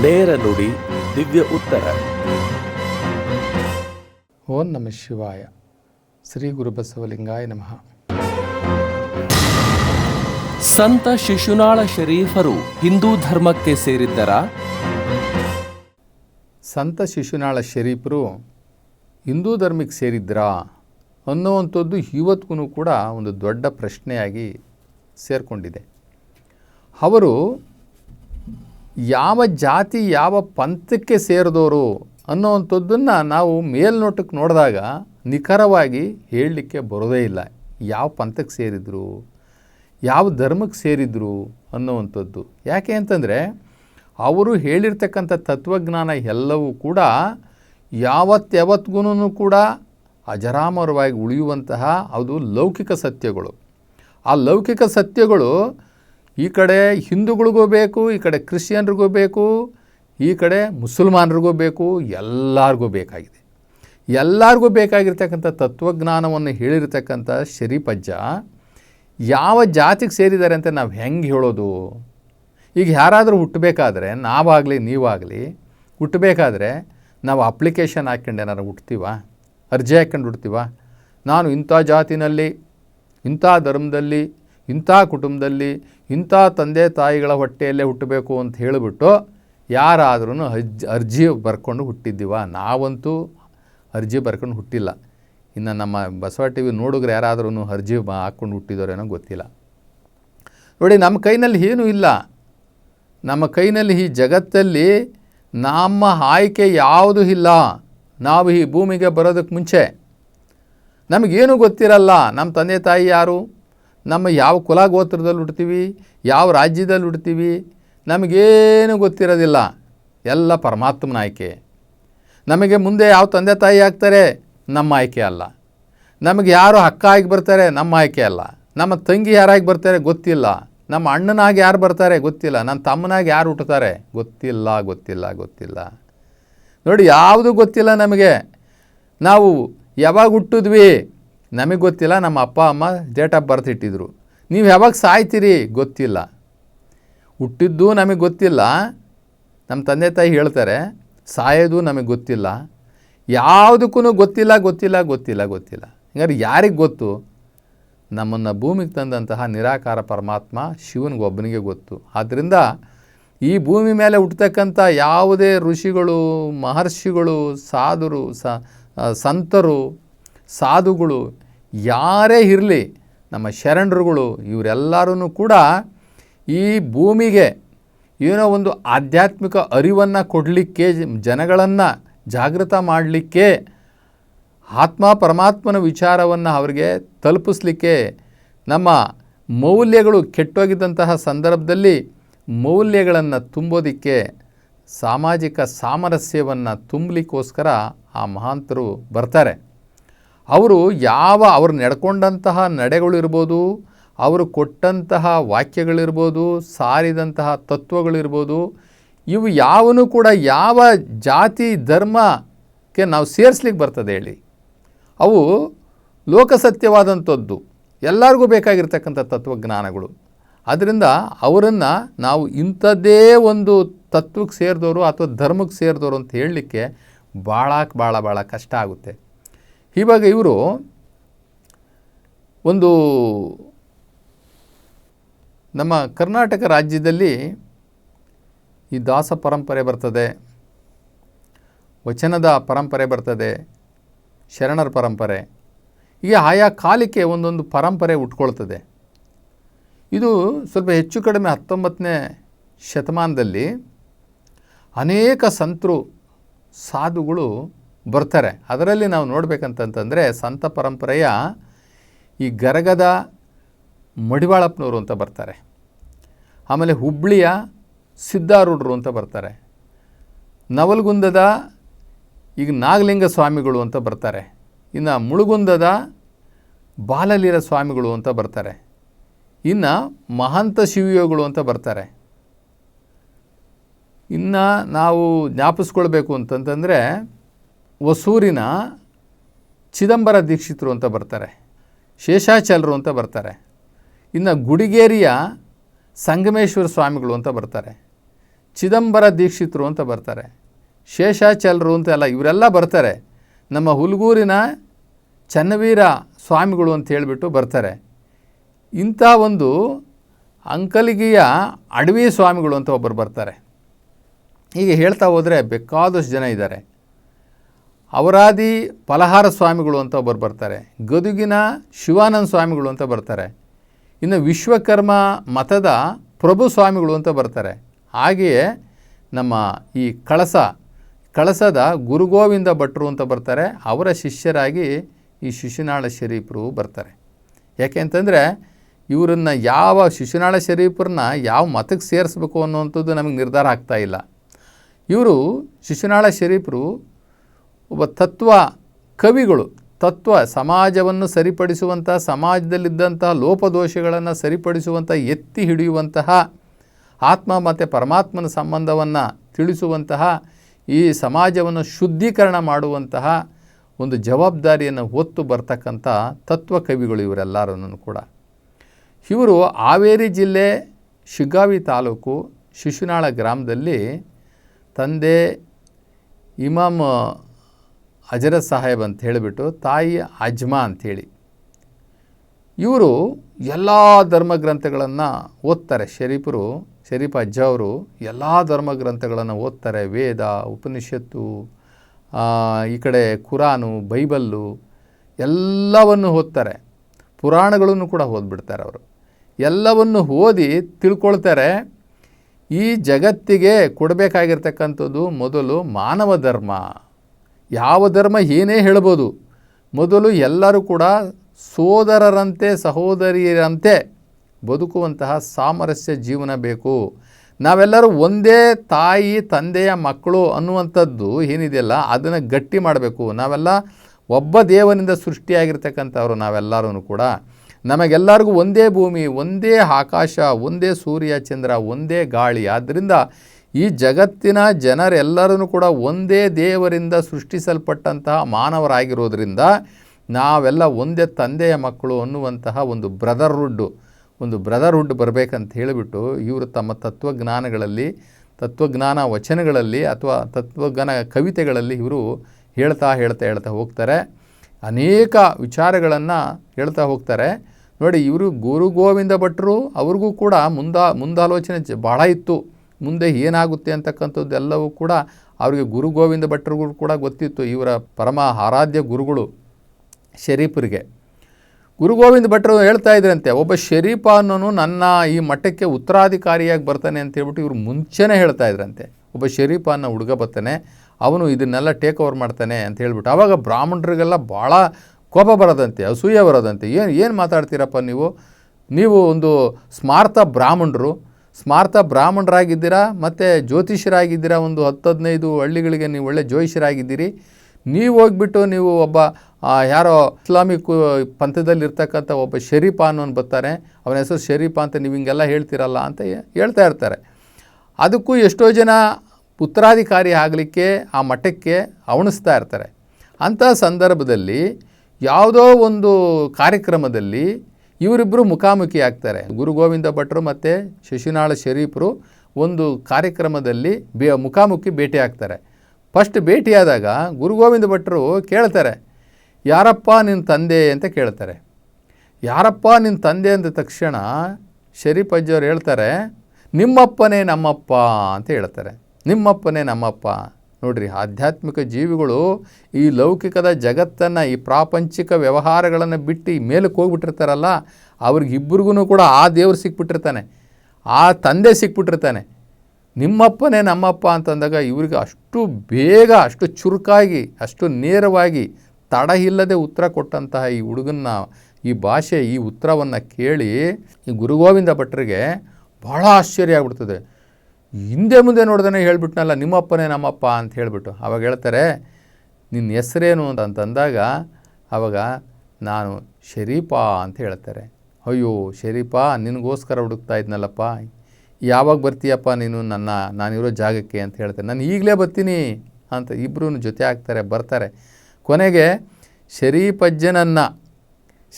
ನೇರ ನುಡಿ ದಿವ್ಯ ಉತ್ತರ. ಓಂ ನಮ ಶಿವಾಯ. ಶ್ರೀ ಗುರುಬಸವಲಿಂಗಾಯ ನಮಃ. ಸಂತ ಶಿಶುನಾಳ ಶರೀಫರು ಹಿಂದೂ ಧರ್ಮಕ್ಕೆ ಸೇರಿದ್ದರ? ಸಂತ ಶಿಶುನಾಳ ಶರೀಫರು ಹಿಂದೂ ಧರ್ಮಕ್ಕೆ ಸೇರಿದ್ರಾ ಅನ್ನುವಂಥದ್ದು ಇವತ್ತಿಗೂ ಕೂಡ ಒಂದು ದೊಡ್ಡ ಪ್ರಶ್ನೆಯಾಗಿ ಸೇರಿಕೊಂಡಿದೆ. ಅವರು ಯಾವ ಜಾತಿ ಯಾವ ಪಂಥಕ್ಕೆ ಸೇರಿದವರು ಅನ್ನೋವಂಥದ್ದನ್ನು ನಾವು ಮೇಲ್ನೋಟಕ್ಕೆ ನೋಡಿದಾಗ ನಿಖರವಾಗಿ ಹೇಳಲಿಕ್ಕೆ ಬರೋದೇ ಇಲ್ಲ. ಯಾವ ಪಂಥಕ್ಕೆ ಸೇರಿದರು, ಯಾವ ಧರ್ಮಕ್ಕೆ ಸೇರಿದರು ಅನ್ನೋವಂಥದ್ದು. ಯಾಕೆ ಅಂತಂದರೆ, ಅವರು ಹೇಳಿರ್ತಕ್ಕಂಥ ತತ್ವಜ್ಞಾನ ಎಲ್ಲವೂ ಕೂಡ ಯಾವತ್ಯಾವತ್ತಿಗೂ ಕೂಡ ಅಜರಾಮರವಾಗಿ ಉಳಿಯುವಂತಹ ಅದು ಲೌಕಿಕ ಸತ್ಯಗಳು. ಆ ಲೌಕಿಕ ಸತ್ಯಗಳು ಈ ಕಡೆ ಹಿಂದೂಗಳಿಗೂ ಬೇಕು, ಈ ಕಡೆ ಕ್ರಿಶ್ಚಿಯನ್ರಿಗೂ ಬೇಕು, ಈ ಕಡೆ ಮುಸಲ್ಮಾನರಿಗೂ ಬೇಕು, ಎಲ್ಲರಿಗೂ ಬೇಕಾಗಿದೆ. ಎಲ್ಲರಿಗೂ ಬೇಕಾಗಿರ್ತಕ್ಕಂಥ ತತ್ವಜ್ಞಾನವನ್ನು ಹೇಳಿರ್ತಕ್ಕಂಥ ಶರೀಪಜ್ಜ ಯಾವ ಜಾತಿಗೆ ಸೇರಿದ್ದಾರೆ ಅಂತ ನಾವು ಹೆಂಗೆ ಹೇಳೋದು? ಈಗ ಯಾರಾದರೂ ಹುಟ್ಟಬೇಕಾದ್ರೆ, ನಾವಾಗಲಿ, ನೀವಾಗಲಿ ಹುಟ್ಟಬೇಕಾದ್ರೆ ನಾವು ಅಪ್ಲಿಕೇಶನ್ ಹಾಕ್ಕೊಂಡು ಏನಾರು ಹುಟ್ತೀವ? ಅರ್ಜಿ ಹಾಕ್ಕೊಂಡು ಹುಡ್ತೀವ ನಾನು ಇಂಥ ಜಾತಿನಲ್ಲಿ, ಇಂಥ ಧರ್ಮದಲ್ಲಿ, ಇಂಥ ಕುಟುಂಬದಲ್ಲಿ ಇಂಥ ತಂದೆ ತಾಯಿಗಳ ಹೊಟ್ಟೆಯಲ್ಲೇ ಹುಟ್ಟಬೇಕು ಅಂತ ಹೇಳಿಬಿಟ್ಟು ಯಾರಾದ್ರೂ ಅಜ್ಜಿ ಅರ್ಜಿ ಬರ್ಕೊಂಡು ಹುಟ್ಟಿದ್ದೀವ? ನಾವಂತೂ ಅರ್ಜಿ ಬರ್ಕೊಂಡು ಹುಟ್ಟಿಲ್ಲ. ಇನ್ನು ನಮ್ಮ ಬಸವ ಟಿ ವಿ ನೋಡಿದ್ರೆ ಯಾರಾದ್ರೂ ಅರ್ಜಿ ಹಾಕ್ಕೊಂಡು ಹುಟ್ಟಿದವರೇನೋ ಗೊತ್ತಿಲ್ಲ. ನೋಡಿ, ನಮ್ಮ ಕೈನಲ್ಲಿ ಏನೂ ಇಲ್ಲ. ನಮ್ಮ ಕೈನಲ್ಲಿ ಈ ಜಗತ್ತಲ್ಲಿ ನಮ್ಮ ಆಯ್ಕೆ ಯಾವುದೂ ಇಲ್ಲ. ನಾವು ಈ ಭೂಮಿಗೆ ಬರೋದಕ್ಕೆ ಮುಂಚೆ. ನಮಗೇನೂ ಗೊತ್ತಿರಲ್ಲ. ನಮ್ಮ ತಂದೆ ತಾಯಿ ಯಾರು? ನಮ್ಮ ಯಾವ ಕುಲ ಗೋತ್ರದಲ್ಲಿ ಹುಡ್ತೀವಿ ಯಾವ ರಾಜ್ಯದಲ್ಲಿ ಹುಡ್ತೀವಿ ನಮಗೇನು ಗೊತ್ತಿರೋದಿಲ್ಲ. ಎಲ್ಲ ಪರಮಾತ್ಮನ ಆಯ್ಕೆ. ನಮಗೆ ಮುಂದೆ ಯಾವ ತಂದೆ ತಾಯಿ ಆಗ್ತಾರೆ, ನಮ್ಮ ಆಯ್ಕೆ ಅಲ್ಲ. ನಮಗೆ ಯಾರು ಅಕ್ಕ ಆಗಿ ಬರ್ತಾರೆ, ನಮ್ಮ ಆಯ್ಕೆ ಅಲ್ಲ. ನಮ್ಮ ತಂಗಿ ಯಾರಾಗಿ ಬರ್ತಾರೆ, ಗೊತ್ತಿಲ್ಲ. ನಮ್ಮ ಅಣ್ಣನಾಗಿ ಯಾರು ಬರ್ತಾರೆ, ಗೊತ್ತಿಲ್ಲ. ನನ್ನ ತಮ್ಮನಾಗಿ ಯಾರು ಹುಟ್ಟುತ್ತಾರೆ, ಗೊತ್ತಿಲ್ಲ ಗೊತ್ತಿಲ್ಲ ಗೊತ್ತಿಲ್ಲ. ನೋಡಿ, ಯಾವುದು ಗೊತ್ತಿಲ್ಲ ನಮಗೆ. ನಾವು ಯಾವಾಗ ಹುಟ್ಟಿದ್ವಿ ನಮಗೆ ಗೊತ್ತಿಲ್ಲ, ನಮ್ಮ ಅಪ್ಪ, ಅಮ್ಮ ಡೇಟ್ ಆಫ್ ಬರ್ತ್ ಇಟ್ಟಿದ್ರು. ನೀವು ಯಾವಾಗ ಸಾಯ್ತೀರಿ? ಗೊತ್ತಿಲ್ಲ. ಹುಟ್ಟಿದ್ದು ನಮಗೆ ಗೊತ್ತಿಲ್ಲ. ನಮ್ಮ ತಂದೆ ತಾಯಿ ಹೇಳ್ತಾರೆ, ಸಾಯೋದು ನಮಗೆ ಗೊತ್ತಿಲ್ಲ. ಯಾವುದಕ್ಕೂ ಗೊತ್ತಿಲ್ಲ ಗೊತ್ತಿಲ್ಲ ಗೊತ್ತಿಲ್ಲ ಗೊತ್ತಿಲ್ಲ. ಹಂಗಾರೆ ಯಾರಿಗೆ ಗೊತ್ತು? ನಮ್ಮನ್ನು ಭೂಮಿಗೆ ತಂದಂತಹ ನಿರಾಕಾರ ಪರಮಾತ್ಮ ಶಿವನಿಗೆ ಒಬ್ಬನಿಗೆ ಗೊತ್ತು. ಆದ್ದರಿಂದ ಈ ಭೂಮಿ ಮೇಲೆ ಹುಟ್ಟತಕ್ಕಂಥ ಯಾವುದೇ ಋಷಿಗಳು, ಮಹರ್ಷಿಗಳು, ಸಾಧುರು ಸಂತರು, ಸಾಧುಗಳು ಯಾರೇ ಇರಲಿ, ನಮ್ಮ ಶರಣರುಗಳು ಇವರೆಲ್ಲರೂ ಕೂಡ ಈ ಭೂಮಿಗೆ ಏನೋ ಒಂದು ಆಧ್ಯಾತ್ಮಿಕ ಅರಿವನ್ನು ಕೊಡಲಿಕ್ಕೆ, ಜನಗಳನ್ನು ಜಾಗೃತ ಮಾಡಲಿಕ್ಕೆ, ಆತ್ಮ ಪರಮಾತ್ಮನ ವಿಚಾರವನ್ನು ಅವರಿಗೆ ತಲುಪಿಸ್ಲಿಕ್ಕೆ ನಮ್ಮ ಮೌಲ್ಯಗಳು ಕೆಟ್ಟೋಗಿದ್ದಂತಹ ಸಂದರ್ಭದಲ್ಲಿ ಮೌಲ್ಯಗಳನ್ನು ತುಂಬೋದಕ್ಕೆ, ಸಾಮಾಜಿಕ ಸಾಮರಸ್ಯವನ್ನು ತುಂಬಲಿಕ್ಕೋಸ್ಕರ ಆ ಮಹಾಂತರು ಬರ್ತಾರೆ. ಅವರು ಯಾವ ಅವರು ನಡ್ಕೊಂಡಂತಹ ನಡೆಗಳಿರ್ಬೋದು, ಅವರು ಕೊಟ್ಟಂತಹ ವಾಕ್ಯಗಳಿರ್ಬೋದು, ಸಾರಿದಂತಹ ತತ್ವಗಳಿರ್ಬೋದು, ಇವು ಯಾವನು ಕೂಡ ಯಾವ ಜಾತಿ ಧರ್ಮಕ್ಕೆ ನಾವು ಸೇರಿಸ್ಲಿಕ್ಕೆ ಬರ್ತದೆ ಹೇಳಿ. ಅವು ಲೋಕಸತ್ಯವಾದಂಥದ್ದು. ಎಲ್ಲರಿಗೂ ಬೇಕಾಗಿರ್ತಕ್ಕಂಥ ತತ್ವಜ್ಞಾನಗಳು. ಅದರಿಂದ ಅವರನ್ನು ನಾವು ಇಂಥದ್ದೇ ಒಂದು ತತ್ವಕ್ಕೆ ಸೇರಿದವರು ಅಥವಾ ಧರ್ಮಕ್ಕೆ ಸೇರಿದವರು ಅಂತ ಹೇಳಲಿಕ್ಕೆ ಭಾಳ ಭಾಳ ಭಾಳ ಕಷ್ಟ ಆಗುತ್ತೆ. ಇವಾಗ ಇವರು ಒಂದು ನಮ್ಮ ಕರ್ನಾಟಕ ರಾಜ್ಯದಲ್ಲಿ ಈ ದಾಸ ಪರಂಪರೆ ಬರ್ತದೆ, ವಚನದ ಪರಂಪರೆ ಬರ್ತದೆ, ಶರಣರ ಪರಂಪರೆ. ಹೀಗೆ ಆಯಾ ಕಾಲಕ್ಕೆ ಒಂದೊಂದು ಪರಂಪರೆ ಉಟ್ಕೊಳ್ತದೆ. ಇದು ಸ್ವಲ್ಪ ಹೆಚ್ಚು ಕಡಿಮೆ ಹತ್ತೊಂಬತ್ತನೇ ಶತಮಾನದಲ್ಲಿ ಅನೇಕ ಸಂತರು, ಸಾಧುಗಳು ಬರ್ತಾರೆ. ಅದರಲ್ಲಿ ನಾವು ನೋಡಬೇಕಂತಂತಂದರೆ ಸಂತ ಪರಂಪರೆಯ ಈ ಗರಗದ ಮಡಿವಾಳಪ್ಪನವರು ಅಂತ ಬರ್ತಾರೆ. ಆಮೇಲೆ ಹುಬ್ಳಿಯ ಸಿದ್ಧಾರೂಢರು ಅಂತ ಬರ್ತಾರೆ. ನವಲಗುಂದದ ಈಗ ನಾಗಲಿಂಗ ಸ್ವಾಮಿಗಳು ಅಂತ ಬರ್ತಾರೆ. ಇನ್ನು ಮುಳುಗುಂದದ ಬಾಲಲೀರ ಸ್ವಾಮಿಗಳು ಅಂತ ಬರ್ತಾರೆ. ಇನ್ನು ಮಹಂತ ಶಿವಯೋಗಳು ಅಂತ ಬರ್ತಾರೆ. ಇನ್ನು ನಾವು ಜ್ಞಾಪಿಸ್ಕೊಳ್ಬೇಕು ಅಂತಂತಂದರೆ ಹೊಸೂರಿನ ಚಿದಂಬರ ದೀಕ್ಷಿತರು ಅಂತ ಬರ್ತಾರೆ, ಶೇಷಾಚಲರು ಅಂತ ಬರ್ತಾರೆ, ಇನ್ನು ಗುಡಿಗೇರಿಯ ಸಂಗಮೇಶ್ವರ ಸ್ವಾಮಿಗಳು ಅಂತ ಬರ್ತಾರೆ, ಚಿದಂಬರ ದೀಕ್ಷಿತರು ಅಂತ ಬರ್ತಾರೆ, ಶೇಷಾಚಲರು ಅಂತ ಎಲ್ಲ ಇವರೆಲ್ಲ ಬರ್ತಾರೆ. ನಮ್ಮ ಹುಲ್ಗೂರಿನ ಚನ್ನವೀರ ಸ್ವಾಮಿಗಳು ಅಂತ ಹೇಳಿಬಿಟ್ಟು ಬರ್ತಾರೆ. ಇಂಥ ಒಂದು ಅಂಕಲಿಗೆಯ ಅಡವಿ ಸ್ವಾಮಿಗಳು ಅಂತ ಒಬ್ಬರು ಬರ್ತಾರೆ. ಹೀಗೆ ಹೇಳ್ತಾ ಹೋದರೆ ಬೇಕಾದಷ್ಟು ಜನ ಇದ್ದಾರೆ. ಅವರಾದಿ ಫಲಹಾರ ಸ್ವಾಮಿಗಳು ಅಂತ ಒಬ್ಬರು ಬರ್ತಾರೆ. ಗದುಗಿನ ಶಿವಾನಂದ ಸ್ವಾಮಿಗಳು ಅಂತ ಬರ್ತಾರೆ. ಇನ್ನು ವಿಶ್ವಕರ್ಮ ಮತದ ಪ್ರಭು ಸ್ವಾಮಿಗಳು ಅಂತ ಬರ್ತಾರೆ. ಹಾಗೆಯೇ ನಮ್ಮ ಈ ಕಳಸ, ಕಳಸದ ಗುರುಗೋವಿಂದ ಭಟ್ರು ಅಂತ ಬರ್ತಾರೆ. ಅವರ ಶಿಷ್ಯರಾಗಿ ಈ ಶಿಶುನಾಳ ಶರೀಫರು ಬರ್ತಾರೆ. ಯಾಕೆ ಅಂತಂದರೆ ಇವರನ್ನು ಯಾವ ಶಿಶುನಾಳ ಶರೀಫರನ್ನ ಯಾವ ಮತಕ್ಕೆ ಸೇರಿಸ್ಬೇಕು ಅನ್ನುವಂಥದ್ದು ನಮಗೆ ನಿರ್ಧಾರ ಆಗ್ತಾ ಇಲ್ಲ. ಇವರು ಶಿಶುನಾಳ ಶರೀಫರು ಒಬ್ಬ ತತ್ವ ಕವಿಗಳು, ತತ್ವ ಸಮಾಜವನ್ನು ಸರಿಪಡಿಸುವಂಥ ಸಮಾಜದಲ್ಲಿದ್ದಂತಹ ಲೋಪದೋಷಗಳನ್ನು ಸರಿಪಡಿಸುವಂಥ, ಎತ್ತಿ ಹಿಡಿಯುವಂತಹ ಆತ್ಮ ಮತ್ತು ಪರಮಾತ್ಮನ ಸಂಬಂಧವನ್ನು ತಿಳಿಸುವಂತಹ, ಈ ಸಮಾಜವನ್ನು ಶುದ್ಧೀಕರಣ ಮಾಡುವಂತಹ ಒಂದು ಜವಾಬ್ದಾರಿಯನ್ನು ಹೊತ್ತು ಬರ್ತಕ್ಕಂಥ ತತ್ವ ಕವಿಗಳು ಇವರೆಲ್ಲರನ್ನು ಕೂಡ. ಇವರು ಹಾವೇರಿ ಜಿಲ್ಲೆ ಶಿಗ್ಗಾವಿ ತಾಲೂಕು ಶಿಶುನಾಳ ಗ್ರಾಮದಲ್ಲಿ ತಂದೆ ಇಮಾಮ್ ಅಜರತ್ ಸಾಹೇಬ್ ಅಂತ ಹೇಳಿಬಿಟ್ಟು ತಾಯಿ ಅಜ್ಮಾ ಅಂಥೇಳಿ. ಇವರು ಎಲ್ಲ ಧರ್ಮಗ್ರಂಥಗಳನ್ನು ಓದ್ತಾರೆ. ಶರೀಫರು, ಶರೀಫ್ ಅಜ್ಜ ಅವರು ಎಲ್ಲ ಗ್ರಂಥಗಳನ್ನು ಓದ್ತಾರೆ. ವೇದ, ಉಪನಿಷತ್ತು ಈ ಕಡೆ ಕುರಾನು, ಬೈಬಲ್ಲು ಎಲ್ಲವನ್ನು ಓದ್ತಾರೆ. ಪುರಾಣಗಳನ್ನು ಕೂಡ ಓದ್ಬಿಡ್ತಾರೆ ಅವರು. ಎಲ್ಲವನ್ನು ಓದಿ ತಿಳ್ಕೊಳ್ತಾರೆ. ಈ ಜಗತ್ತಿಗೆ ಕೊಡಬೇಕಾಗಿರ್ತಕ್ಕಂಥದ್ದು ಮೊದಲು ಮಾನವ ಧರ್ಮ. ಯಾವ ಧರ್ಮ ಏನೇ ಹೇಳ್ಬೋದು, ಮೊದಲು ಎಲ್ಲರೂ ಕೂಡ ಸೋದರರಂತೆ, ಸಹೋದರಿಯರಂತೆ ಬದುಕುವಂತಹ ಸಾಮರಸ್ಯ ಜೀವನ ಬೇಕು. ನಾವೆಲ್ಲರೂ ಒಂದೇ ತಾಯಿ, ತಂದೆಯ ಮಕ್ಕಳು ಅನ್ನುವಂಥದ್ದು ಏನಿದೆಯಲ್ಲ, ಅದನ್ನು ಗಟ್ಟಿ ಮಾಡಬೇಕು. ನಾವೆಲ್ಲ ಒಬ್ಬ ದೇವನಿಂದ ಸೃಷ್ಟಿಯಾಗಿರ್ತಕ್ಕಂಥವ್ರು ನಾವೆಲ್ಲರೂ ಕೂಡ. ನಮಗೆಲ್ಲರಿಗೂ ಒಂದೇ ಭೂಮಿ, ಒಂದೇ ಆಕಾಶ, ಒಂದೇ ಸೂರ್ಯ, ಚಂದ್ರ, ಒಂದೇ ಗಾಳಿ. ಆದ್ದರಿಂದ ಈ ಜಗತ್ತಿನ ಜನರೆಲ್ಲರೂ ಕೂಡ ಒಂದೇ ದೇವರಿಂದ ಸೃಷ್ಟಿಸಲ್ಪಟ್ಟಂತಹ ಮಾನವರಾಗಿರೋದ್ರಿಂದ ನಾವೆಲ್ಲ ಒಂದೇ ತಂದೆಯ ಮಕ್ಕಳು ಅನ್ನುವಂತಹ ಒಂದು ಬ್ರದರ್ಹುಡ್ಡು ಒಂದು ಬ್ರದರ್ಹುಡ್ ಬರಬೇಕಂತ ಹೇಳಿಬಿಟ್ಟು ಇವರು ತಮ್ಮ ತತ್ವಜ್ಞಾನಗಳಲ್ಲಿ, ತತ್ವಜ್ಞಾನ ವಚನಗಳಲ್ಲಿ ಅಥವಾ ತತ್ವಜ್ಞಾನ ಕವಿತೆಗಳಲ್ಲಿ ಇವರು ಹೇಳ್ತಾ ಹೇಳ್ತಾ ಹೇಳ್ತಾ ಹೋಗ್ತಾರೆ. ಅನೇಕ ವಿಚಾರಗಳನ್ನು ಹೇಳ್ತಾ ಹೋಗ್ತಾರೆ. ನೋಡಿ ಇವರು ಗುರು ಗೋವಿಂದ ಭಟ್ರು ಅವ್ರಿಗೂ ಕೂಡ ಮುಂದಾ ಮುಂದಾಲೋಚನೆ ಭಾಳ ಇತ್ತು. ಮುಂದೆ ಏನಾಗುತ್ತೆ ಅಂತಕ್ಕಂಥದ್ದೆಲ್ಲವೂ ಕೂಡ ಅವರಿಗೆ ಗುರು ಗೋವಿಂದ ಭಟ್ರಿಗೂ ಕೂಡ ಗೊತ್ತಿತ್ತು, ಇವರ ಪರಮ ಆರಾಧ್ಯ ಗುರುಗಳು ಶರೀಫರಿಗೆ. ಗುರು ಗೋವಿಂದ ಭಟ್ರು ಹೇಳ್ತಾ ಇದ್ರಂತೆ, ಒಬ್ಬ ಶರೀಫ ಅನ್ನೋನು ನನ್ನ ಈ ಮಠಕ್ಕೆ ಉತ್ತರಾಧಿಕಾರಿಯಾಗಿ ಬರ್ತಾನೆ ಅಂತ ಹೇಳ್ಬಿಟ್ಟು ಇವರು ಮುಂಚೆನೇ ಹೇಳ್ತಾ ಇದ್ರಂತೆ. ಒಬ್ಬ ಶರೀಫ ಅನ್ನೋ ಹುಡುಗ ಬರ್ತಾನೆ, ಅವನು ಇದನ್ನೆಲ್ಲ ಟೇಕ್ ಓವರ್ ಮಾಡ್ತಾನೆ ಅಂತ ಹೇಳ್ಬಿಟ್ಟು. ಆವಾಗ ಬ್ರಾಹ್ಮಣರಿಗೆಲ್ಲ ಭಾಳ ಕೋಪ ಬರೋದಂತೆ, ಅಸೂಯೆ ಬರೋದಂತೆ. ಏನು ಏನು ಮಾತಾಡ್ತೀರಪ್ಪ ನೀವು? ನೀವು ಒಂದು ಸ್ಮಾರ್ಥ ಬ್ರಾಹ್ಮಣರು ಸ್ಮಾರ್ಥ ಬ್ರಾಹ್ಮಣರಾಗಿದ್ದೀರಾ, ಮತ್ತು ಜ್ಯೋತಿಷರಾಗಿದ್ದೀರಾ ಒಂದು ಹತ್ತು ಹದಿನೈದು ಹಳ್ಳಿಗಳಿಗೆ ನೀವು ಒಳ್ಳೆ ಜ್ಯೋತಿಷರಾಗಿದ್ದೀರಿ ನೀವು ಹೋಗ್ಬಿಟ್ಟು ನೀವು ಒಬ್ಬ ಯಾರೋ ಇಸ್ಲಾಮಿಕ್ ಪಂಥದಲ್ಲಿ ಇರ್ತಕ್ಕಂಥ ಒಬ್ಬ ಶರೀಫ ಅನ್ನೋನು ಬರ್ತಾರೆ. ಅವನ ಹೆಸರು ಶರೀಫ ಅಂತ ನೀವು ಹಿಂಗೆಲ್ಲ ಹೇಳ್ತೀರಲ್ಲ ಅಂತ ಹೇಳ್ತಾ ಇರ್ತಾರೆ. ಅದಕ್ಕೂ ಎಷ್ಟೋ ಜನ ಉತ್ತರಾಧಿಕಾರಿ ಆಗಲಿಕ್ಕೆ, ಆ ಮಠಕ್ಕೆ ಅವಣಿಸ್ತಾ ಇರ್ತಾರೆ. ಅಂಥ ಸಂದರ್ಭದಲ್ಲಿ ಯಾವುದೋ ಒಂದು ಕಾರ್ಯಕ್ರಮದಲ್ಲಿ ಇವರಿಬ್ಬರು ಮುಖಾಮುಖಿ ಆಗ್ತಾರೆ. ಗುರು ಗೋವಿಂದ ಭಟ್ರು ಮತ್ತು ಶಶಿನಾಳ ಶರೀಫರು ಒಂದು ಕಾರ್ಯಕ್ರಮದಲ್ಲಿ ಬೇ, ಮುಖಾಮುಖಿ ಭೇಟಿ ಆಗ್ತಾರೆ. ಫಸ್ಟ್ ಭೇಟಿಯಾದಾಗ ಗುರು ಗೋವಿಂದ ಭಟ್ರು ಕೇಳ್ತಾರೆ, ಯಾರಪ್ಪ ನಿನ್ನ ತಂದೆ? ಅಂತ ಕೇಳ್ತಾರೆ. ಯಾರಪ್ಪ ನಿನ್ನ ತಂದೆ? ಅಂದ ತಕ್ಷಣ ಶರೀಫ್ ಅಜ್ಜಿಯವ್ರು ಹೇಳ್ತಾರೆ, ನಿಮ್ಮಪ್ಪನೇ ನಮ್ಮಪ್ಪ ಅಂತ ಹೇಳ್ತಾರೆ. ನಿಮ್ಮಪ್ಪನೇ ನಮ್ಮಪ್ಪ ನೋಡ್ರಿ, ಆಧ್ಯಾತ್ಮಿಕ ಜೀವಿಗಳು ಈ ಲೌಕಿಕದ ಜಗತ್ತನ್ನು, ಈ ಪ್ರಾಪಂಚಿಕ ವ್ಯವಹಾರಗಳನ್ನು ಬಿಟ್ಟು ಮೇಲಕ್ಕೆ ಹೋಗ್ಬಿಟ್ಟಿರ್ತಾರಲ್ಲ ಅವ್ರಿಗೆ ಇಬ್ಬರಿಗೂ ಕೂಡ ಆ ದೇವ್ರು ಸಿಕ್ಬಿಟ್ಟಿರ್ತಾನೆ, ಆ ತಂದೆ ಸಿಕ್ಬಿಟ್ಟಿರ್ತಾನೆ. ನಿಮ್ಮಪ್ಪನೇ ನಮ್ಮಪ್ಪ ಅಂತಂದಾಗ ಇವ್ರಿಗೆ ಅಷ್ಟು ಬೇಗ, ಅಷ್ಟು ಚುರುಕಾಗಿ, ಅಷ್ಟು ನೇರವಾಗಿ ತಡ ಇಲ್ಲದೆ ಉತ್ತರ ಕೊಟ್ಟಂತಹ ಈ ಹುಡುಗನ್ನ, ಈ ಭಾಷೆ, ಈ ಉತ್ತರವನ್ನು ಕೇಳಿ ಈ ಗುರುಗೋವಿಂದ ಭಟ್ರಿಗೆ ಭಾಳ ಆಶ್ಚರ್ಯ ಆಗ್ಬಿಡ್ತದೆ. ಹಿಂದೆ ಮುಂದೆ ನೋಡ್ದೇ ಹೇಳಿಬಿಟ್ನಲ್ಲ, ನಿಮ್ಮಪ್ಪನೇ ನಮ್ಮಪ್ಪ ಅಂತ ಹೇಳಿಬಿಟ್ಟು. ಅವಾಗ ಹೇಳ್ತಾರೆ, ನಿನ್ನ ಹೆಸರೇನು ಅಂತ ಅಂತಂದಾಗ ಆವಾಗ ನಾನು ಶರೀಫಾ ಅಂತ ಹೇಳ್ತಾರೆ. ಅಯ್ಯೋ, ಶರೀಫಾ, ನಿನಗೋಸ್ಕರ ಹುಡುಕ್ತಾ ಇದ್ನಲ್ಲಪ್ಪ. ಯಾವಾಗ ಬರ್ತೀಯಪ್ಪ ನೀನು ನನ್ನ, ನಾನಿರೋ ಜಾಗಕ್ಕೆ ಅಂತ ಹೇಳ್ತಾರೆ. ನಾನು ಈಗಲೇ ಬರ್ತೀನಿ ಅಂತ ಇಬ್ಬರೂ ಜೊತೆ ಆಗ್ತಾರೆ, ಬರ್ತಾರೆ. ಕೊನೆಗೆ ಶರೀಫಜ್ಜನನ್ನು